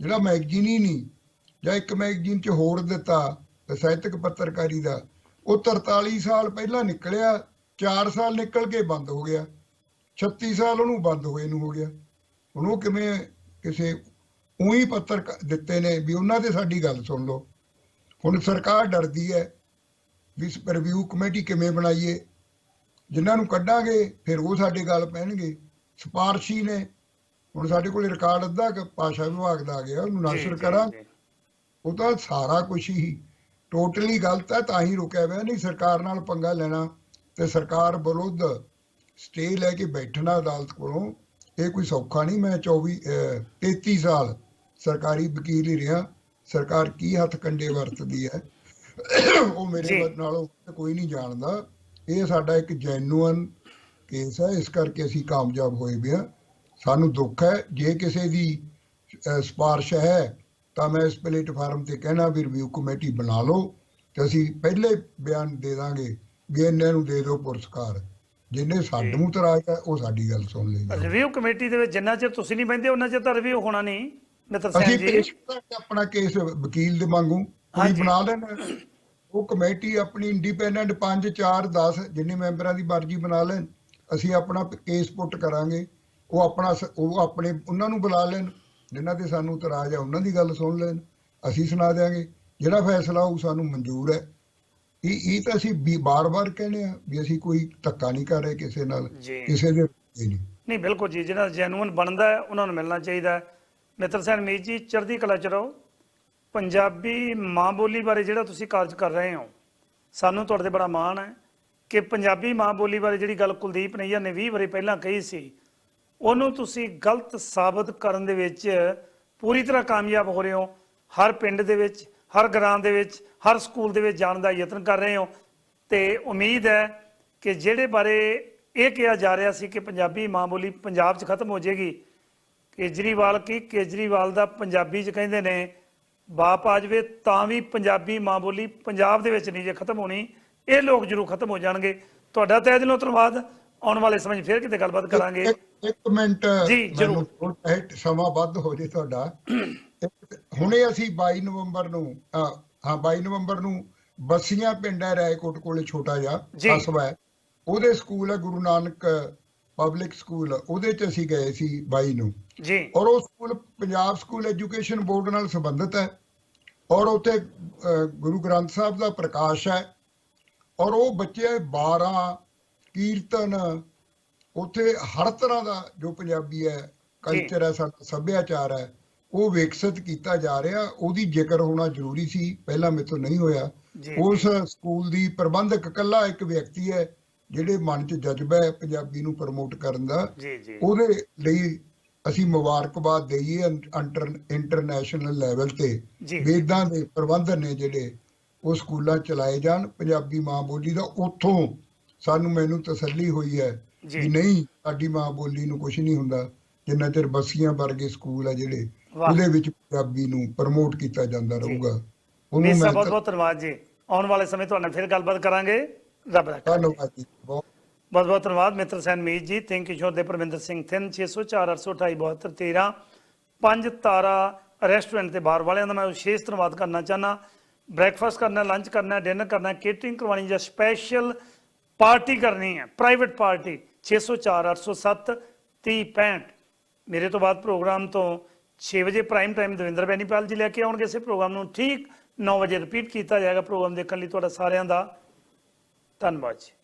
ਜਿਹੜਾ ਮੈਗਜ਼ੀਨ ਹੀ ਨਹੀਂ ਜਾਂ ਇੱਕ ਮੈਗਜ਼ੀਨ 'ਚ ਹੋਰ ਦਿੱਤਾ ਸਾਹਿਤਕ ਪੱਤਰਕਾਰੀ ਦਾ ਉਹ 43 ਸਾਲ ਪਹਿਲਾਂ ਨਿਕਲਿਆ 4 ਸਾਲ ਨਿਕਲ ਕੇ ਬੰਦ ਹੋ ਗਿਆ 36 ਸਾਲ ਉਹਨੂੰ ਬੰਦ ਹੋਏ ਨੂੰ ਹੋ ਗਿਆ। ਹੁਣ ਉਹ ਕਿਵੇਂ ਕਿਸੇ ਉਹੀ ਪੱਤਰ ਦਿੱਤੇ ਨੇ ਵੀ ਉਹਨਾਂ ਤੇ ਸਾਡੀ ਗੱਲ ਸੁਣ ਲਓ। ਹੁਣ ਸਰਕਾਰ ਡਰਦੀ ਹੈ ਵੀ ਰਿਵਿਊ ਕਮੇਟੀ ਕਿਵੇਂ ਬਣਾਈਏ। ਜਿਨ੍ਹਾਂ ਨੂੰ ਕੱਢਾਂਗੇ ਫਿਰ ਉਹ ਸਾਡੇ ਗੱਲ ਪੈਣਗੇ। ਸਿਫਾਰਸ਼ੀ ਨੇ। ਹੁਣ ਸਾਡੇ ਕੋਲ ਰਿਕਾਰਡ ਅੱਧਾ ਕੁ ਭਾਸ਼ਾ ਵਿਭਾਗ ਦਾ ਆ ਗਿਆ ਉਹਨੂੰ ਨਸ਼ਰ ਕਰਾਂ। ਉਹ ਤਾਂ ਸਾਰਾ ਕੁਝ ਹੀ। ਟੋਟਲੀ ਗਲਤ ਹੈ ਤਾਂ ਹੀ ਰੁਕਿਆ ਹੋਇਆ। ਨਹੀਂ ਸਰਕਾਰ ਨਾਲ ਪੰਗਾ ਲੈਣਾ ਤੇ ਸਰਕਾਰ ਵਿਰੁੱਧ ਸਟੇ ਲੈ ਕੇ ਬੈਠਣਾ ਅਦਾਲਤ ਕੋਲੋਂ ਇਹ ਕੋਈ ਸੌਖਾ ਨਹੀਂ। ਮੈਂ 24 ਅਹ, 33 ਸਾਲ ਸਰਕਾਰੀ ਵਕੀਲ ਹੀ ਰਿਹਾ। ਸਰਕਾਰ ਕੀ ਹੱਥ ਕੰਡੇ ਵਰਤਦੀ ਹੈ? ਉਹ। ਮੇਰੇ ਨਾਲੋਂ ਕੋਈ ਨਹੀਂ ਜਾਣਦਾ। ਇਹ ਸਾਡਾ ਇੱਕ ਜੈਨੂਅਨ ਕੇਸ ਹੈ। ਇਸ ਕਰਕੇ ਅਸੀਂ ਕਾਮਯਾਬ ਹੋਏ ਹਾਂ। ਸਾਨੂੰ ਦੁੱਖ ਹੈ। ਜੇ ਕਿਸੇ ਦੀ ਅਹ, ਸਿਫਾਰਿਸ਼ ਹੈ ਤਾਂ ਮੈਂ ਇਸ ਪਲੇਟਫਾਰਮ ਤੇ ਕਹਿਣਾ ਵੀ ਰਿਵਿਊ ਕਮੇਟੀ ਬਣਾ ਲਓ ਤੇ ਅਸੀਂ ਪਹਿਲੇ ਬਿਆਨ ਦੇ ਦਾਂਗੇ ਵੀ ਇਹਨਾਂ ਨੂੰ ਦੇ ਦਿਓ ਪੁਰਸਕਾਰ। ਜਿੰਨੇ ਸਾਨੂੰ ਤਰਾਜ ਹੈ ਉਹ ਸਾਡੀ ਗੱਲ ਸੁਣ ਲਈ ਰਿਵਿਊ ਕਮੇਟੀ ਦੇ ਵਿੱਚ ਜਿੰਨਾ ਚਿਰ ਤੁਸੀਂ ਨਹੀਂ ਬੈਠੇ ਉਹਨਾਂ ਚਿਰ ਤਾਂ ਰਿਵਿਊ ਹੋਣਾ ਨਹੀਂ ਮਿੱਤਰ ਅਸੀਂ ਜੀ। ਪੇਸ਼ ਕਰਾਂਗੇ ਆਪਣਾ ਕੇਸ ਵਕੀਲ ਦੇ ਵਾਂਗੂ ਕੋਈ। ਬਣਾ ਲੈਣ। ਉਹ ਕਮੇਟੀ ਆਪਣੀ ਇੰਡੀਪੈਂਡੈਂਟ 5 4 10 ਜਿੰਨੇ ਮੈਂਬਰਾਂ ਦੀ ਮਰਜ਼ੀ ਬਣਾ ਲੈਣ। ਅਸੀਂ ਆਪਣਾ ਕੇਸ ਪੁੱਟ ਕਰਾਂਗੇ। ਉਹ ਆਪਣਾ ਉਹ ਆਪਣੇ ਉਹਨਾਂ ਨੂੰ ਬੁਲਾ ਲੈਣ। ਜਿਨ੍ਹਾਂ ਤੇ ਸਾਨੂੰ ਇਤਰਾਜ਼ ਹੈ ਉਹਨਾਂ ਦੀ ਗੱਲ ਸੁਣ ਲੈਣ। ਅਸੀਂ ਸੁਣਾ ਦੇਾਂਗੇ ਜਿਹੜਾ ਫੈਸਲਾ ਉਹ ਸਾਨੂੰ ਮਨਜ਼ੂਰ ਹੈ। ਇਹ ਇਹ ਤਾਂ ਅਸੀਂ ਬਾਰ-ਬਾਰ ਕਹਿੰਦੇ ਆ ਵੀ ਅਸੀਂ ਕੋਈ ਧੱਕਾ ਨਹੀਂ ਕਰ ਰਹੇ ਕਿਸੇ ਨਾਲ ਕਿਸੇ ਦੇ ਨਹੀਂ। ਨਹੀਂ ਬਿਲਕੁਲ ਜੀ ਜਿਹੜਾ ਜੈਨੂਨ ਬਣਦਾ ਹੈ ਉਹਨਾਂ ਨੂੰ ਮਿਲਣਾ ਚਾਹੀਦਾ ਹੈ। ਮਿੱਤਰ ਸੈਨ ਮੀਤ ਜੀ ਚੜ੍ਹਦੀ ਕਲਾ ਚ ਰਹੋ। ਪੰਜਾਬੀ ਮਾਂ ਬੋਲੀ ਬਾਰੇ ਜਿਹੜਾ ਤੁਸੀਂ ਕਾਰਜ ਕਰ ਰਹੇ ਹੋ ਸਾਨੂੰ ਤੁਹਾਡੇ ਤੇ ਬੜਾ ਮਾਣ ਹੈ ਕਿ ਪੰਜਾਬੀ ਮਾਂ ਬੋਲੀ ਬਾਰੇ ਜਿਹੜੀ ਗੱਲ ਕੁਲਦੀਪ ਨਈਅਰ ਨੇ 20 ਵਾਰੀ ਪਹਿਲਾਂ ਕਹੀ ਸੀ ਉਹਨੂੰ ਤੁਸੀਂ ਗਲਤ ਸਾਬਤ ਕਰਨ ਦੇ ਵਿੱਚ ਪੂਰੀ ਤਰ੍ਹਾਂ ਕਾਮਯਾਬ ਹੋ ਰਹੇ ਹੋ। ਹਰ ਪਿੰਡ ਦੇ ਵਿੱਚ, ਹਰ ਗ੍ਰਾਮ ਦੇ ਵਿੱਚ, ਹਰ ਸਕੂਲ ਦੇ ਵਿੱਚ ਜਾਣ ਦਾ ਯਤਨ ਕਰ ਰਹੇ ਹੋ। ਤੇ ਉਮੀਦ ਹੈ ਕਿ ਜਿਹੜੇ ਬਾਰੇ ਇਹ ਕਿਹਾ ਜਾ ਰਿਹਾ ਸੀ ਕਿ ਪੰਜਾਬੀ ਮਾਂ ਬੋਲੀ ਪੰਜਾਬ 'ਚ ਖਤਮ ਹੋ ਜਾਏਗੀ, ਕੇਜਰੀਵਾਲ ਕੀ ਕੇਜਰੀਵਾਲ ਦਾ ਪੰਜਾਬੀ 'ਚ ਕਹਿੰਦੇ ਨੇ, ਬਾਪ ਆ ਜਾਵੇ ਤਾਂ ਵੀ ਪੰਜਾਬੀ ਮਾਂ ਬੋਲੀ ਪੰਜਾਬ ਦੇ ਵਿੱਚ ਨਹੀਂ ਜੇ ਖਤਮ ਹੋਣੀ, ਇਹ ਲੋਕ ਜ਼ਰੂਰ ਖਤਮ ਹੋ ਜਾਣਗੇ। ਤੁਹਾਡਾ ਤਹਿ ਦਿਲੋਂ ਧੰਨਵਾਦ। ਆਉਣ ਵਾਲੇ ਸਮੇਂ ਫਿਰ ਕਿਤੇ ਗੱਲਬਾਤ ਕਰਾਂਗੇ। ਇੱਕ- ਮਿੰਟ ਜੀ, ਜ਼ਰੂਰ। ਸਮਾਂ ਵੱਧ ਹੋ ਜੇ ਤੁਹਾਡਾ। ਹੁਣੇ ਅਸੀਂ 22 ਨਵੰਬਰ ਨੂੰ ਹਾਂ 22 ਨਵੰਬਰ ਨੂੰ ਬਸੀਆਂ ਪਿੰਡ ਹੈ ਰਾਏਕੋਟ ਕੋਲੇ ਛੋਟਾ ਜਿਹਾ ਜੀ। ਕਸਬਾ ਹੈ। ਉਹਦੇ ਸਕੂਲ ਹੈ ਗੁਰੂ ਨਾਨਕ ਪਬਲਿਕ ਸਕੂਲ ਉਹਦੇ ਚ ਅਸੀਂ ਗਏ ਸੀ 22 ਨੂੰ। ਜੀ। ਔਰ ਉਹ school Punjab school education board ਨਾਲ ਸੰਬੰਧਿਤ ਹੈ। ਔਰ ਉੱਥੇ ਗੁਰੂ ਗ੍ਰੰਥ ਸਾਹਿਬ ਦਾ ਪ੍ਰਕਾਸ਼ ਹੈ। ਔਰ ਉਹ ਬੱਚੇ 12 ਕੀਰਤਨ ਉੱਥੇ ਹਰ ਤਰ੍ਹਾਂ ਦਾ ਜੋ ਪੰਜਾਬੀ ਹੈ ਕਲਚਰ ਹੈ ਸਾਡਾ ਸੱਭਿਆਚਾਰ ਹੈ ਉਹ ਵਿਕਸਿਤ ਕੀਤਾ ਜਾ ਰਿਹਾ ਉਹਦੀ ਜ਼ਿਕਰ ਹੋਣਾ ਜ਼ਰੂਰੀ ਸੀ ਪਹਿਲਾਂ ਮੇਥੋਂ ਨਹੀਂ ਹੋਇਆ। ਉਸ ਸਕੂਲ ਦੀ ਪ੍ਰਬੰਧਕ ਇਕੱਲਾ ਇੱਕ ਵਿਅਕਤੀ ਹੈ ਜਿਹੜੇ ਮਨ 'ਚ ਜਜ਼ਬਾ ਹੈ ਪੰਜਾਬੀ ਨੂੰ ਪ੍ਰਮੋਟ ਕਰਨ ਦਾ। ਉਹਦੇ ਲਈ ਅਸੀਂ ਮੁਬਾਰਕਬਾਦ ਦਈਏ ਇੰਟਰਨੈਸ਼ਨਲ ਲੈਵਲ ਤੇ। ਵੇਦਾਂ ਦੇ ਪ੍ਰਬੰਧ ਨੇ ਜਿਹੜੇ ਉਹ ਸਕੂਲਾਂ ਚਲਾਏ ਜਾਣ ਪੰਜਾਬੀ ਮਾਂ ਬੋਲੀ ਦਾ ਉੱਥੋਂ ਸਾਨੂੰ ਮੈਨੂੰ ਤਸੱਲੀ ਹੋਈ ਹੈ ਜੀ। ਨਹੀਂ ਸਾਡੀ ਮਾਂ ਬੋਲੀ ਨੂੰ ਕੁਝ ਨਹੀਂ ਹੁੰਦਾ ਜਿੰਨਾ ਚਿਰ ਬੱਸੀਆਂ ਵਰਗੇ ਸਕੂਲ ਆ ਜਿਹੜੇ ਉਹਦੇ ਵਿੱਚ ਪੰਜਾਬੀ ਨੂੰ ਪ੍ਰਮੋਟ ਕੀਤਾ ਜਾਂਦਾ। ਰਹੂਗਾ। ਸਾਹਿਬ ਮੈਂ ਬਹੁਤ ਬਹੁਤ ਧੰਨਵਾਦ ਜੀ। ਆਉਣ ਵਾਲੇ ਸਮੇਂ ਤੁਹਾਡੇ ਨਾਲ ਫਿਰ ਗੱਲਬਾਤ ਕਰਾਂਗੇ। ਰੱਬ ਰੱਖਾ। ਧੰਨਵਾਦ ਜੀ ਬਹੁਤ। ਬਹੁਤ ਬਹੁਤ ਧੰਨਵਾਦ ਮਿੱਤਰ ਸੈਨ ਮੀਤ ਜੀ ਥਿੰਕ ਕਿਸ਼ੋਰ ਦੇ ਪਰਮਿੰਦਰ ਸਿੰਘ ਥਿੰਨ 604 828 72 13 ਪੰਜ ਤਾਰਾ ਰੈਸਟੋਰੈਂਟ ਦੇ ਬਾਹਰ ਵਾਲਿਆਂ ਦਾ ਮੈਂ ਵਿਸ਼ੇਸ਼ ਧੰਨਵਾਦ ਕਰਨਾ ਚਾਹਨਾ ਬ੍ਰੇਕਫਾਸਟ ਕਰਨਾ ਲੰਚ ਕਰਨਾ ਡਿਨਰ ਕਰਨਾ ਕੇਟਰਿੰਗ ਕਰਵਾਉਣੀ ਜਾਂ ਸਪੈਸ਼ਲ ਪਾਰਟੀ ਕਰਨੀ ਹੈ ਪ੍ਰਾਈਵੇਟ ਪਾਰਟੀ 604 807 3065 ਮੇਰੇ ਤੋਂ ਬਾਅਦ ਪ੍ਰੋਗਰਾਮ ਤੋਂ 6 ਵਜੇ ਪ੍ਰਾਈਮ ਟਾਈਮ ਦਵਿੰਦਰ ਬੈਨੀਪਾਲ ਜੀ ਲੈ ਕੇ ਆਉਣਗੇ ਇਸੇ ਪ੍ਰੋਗਰਾਮ ਨੂੰ। ਠੀਕ 9 ਵਜੇ ਰਿਪੀਟ ਕੀਤਾ ਜਾਏਗਾ ਪ੍ਰੋਗਰਾਮ ਦੇਖਣ ਲਈ। ਤੁਹਾਡਾ ਸਾਰਿਆਂ ਦਾ ਧੰਨਵਾਦ ਜੀ।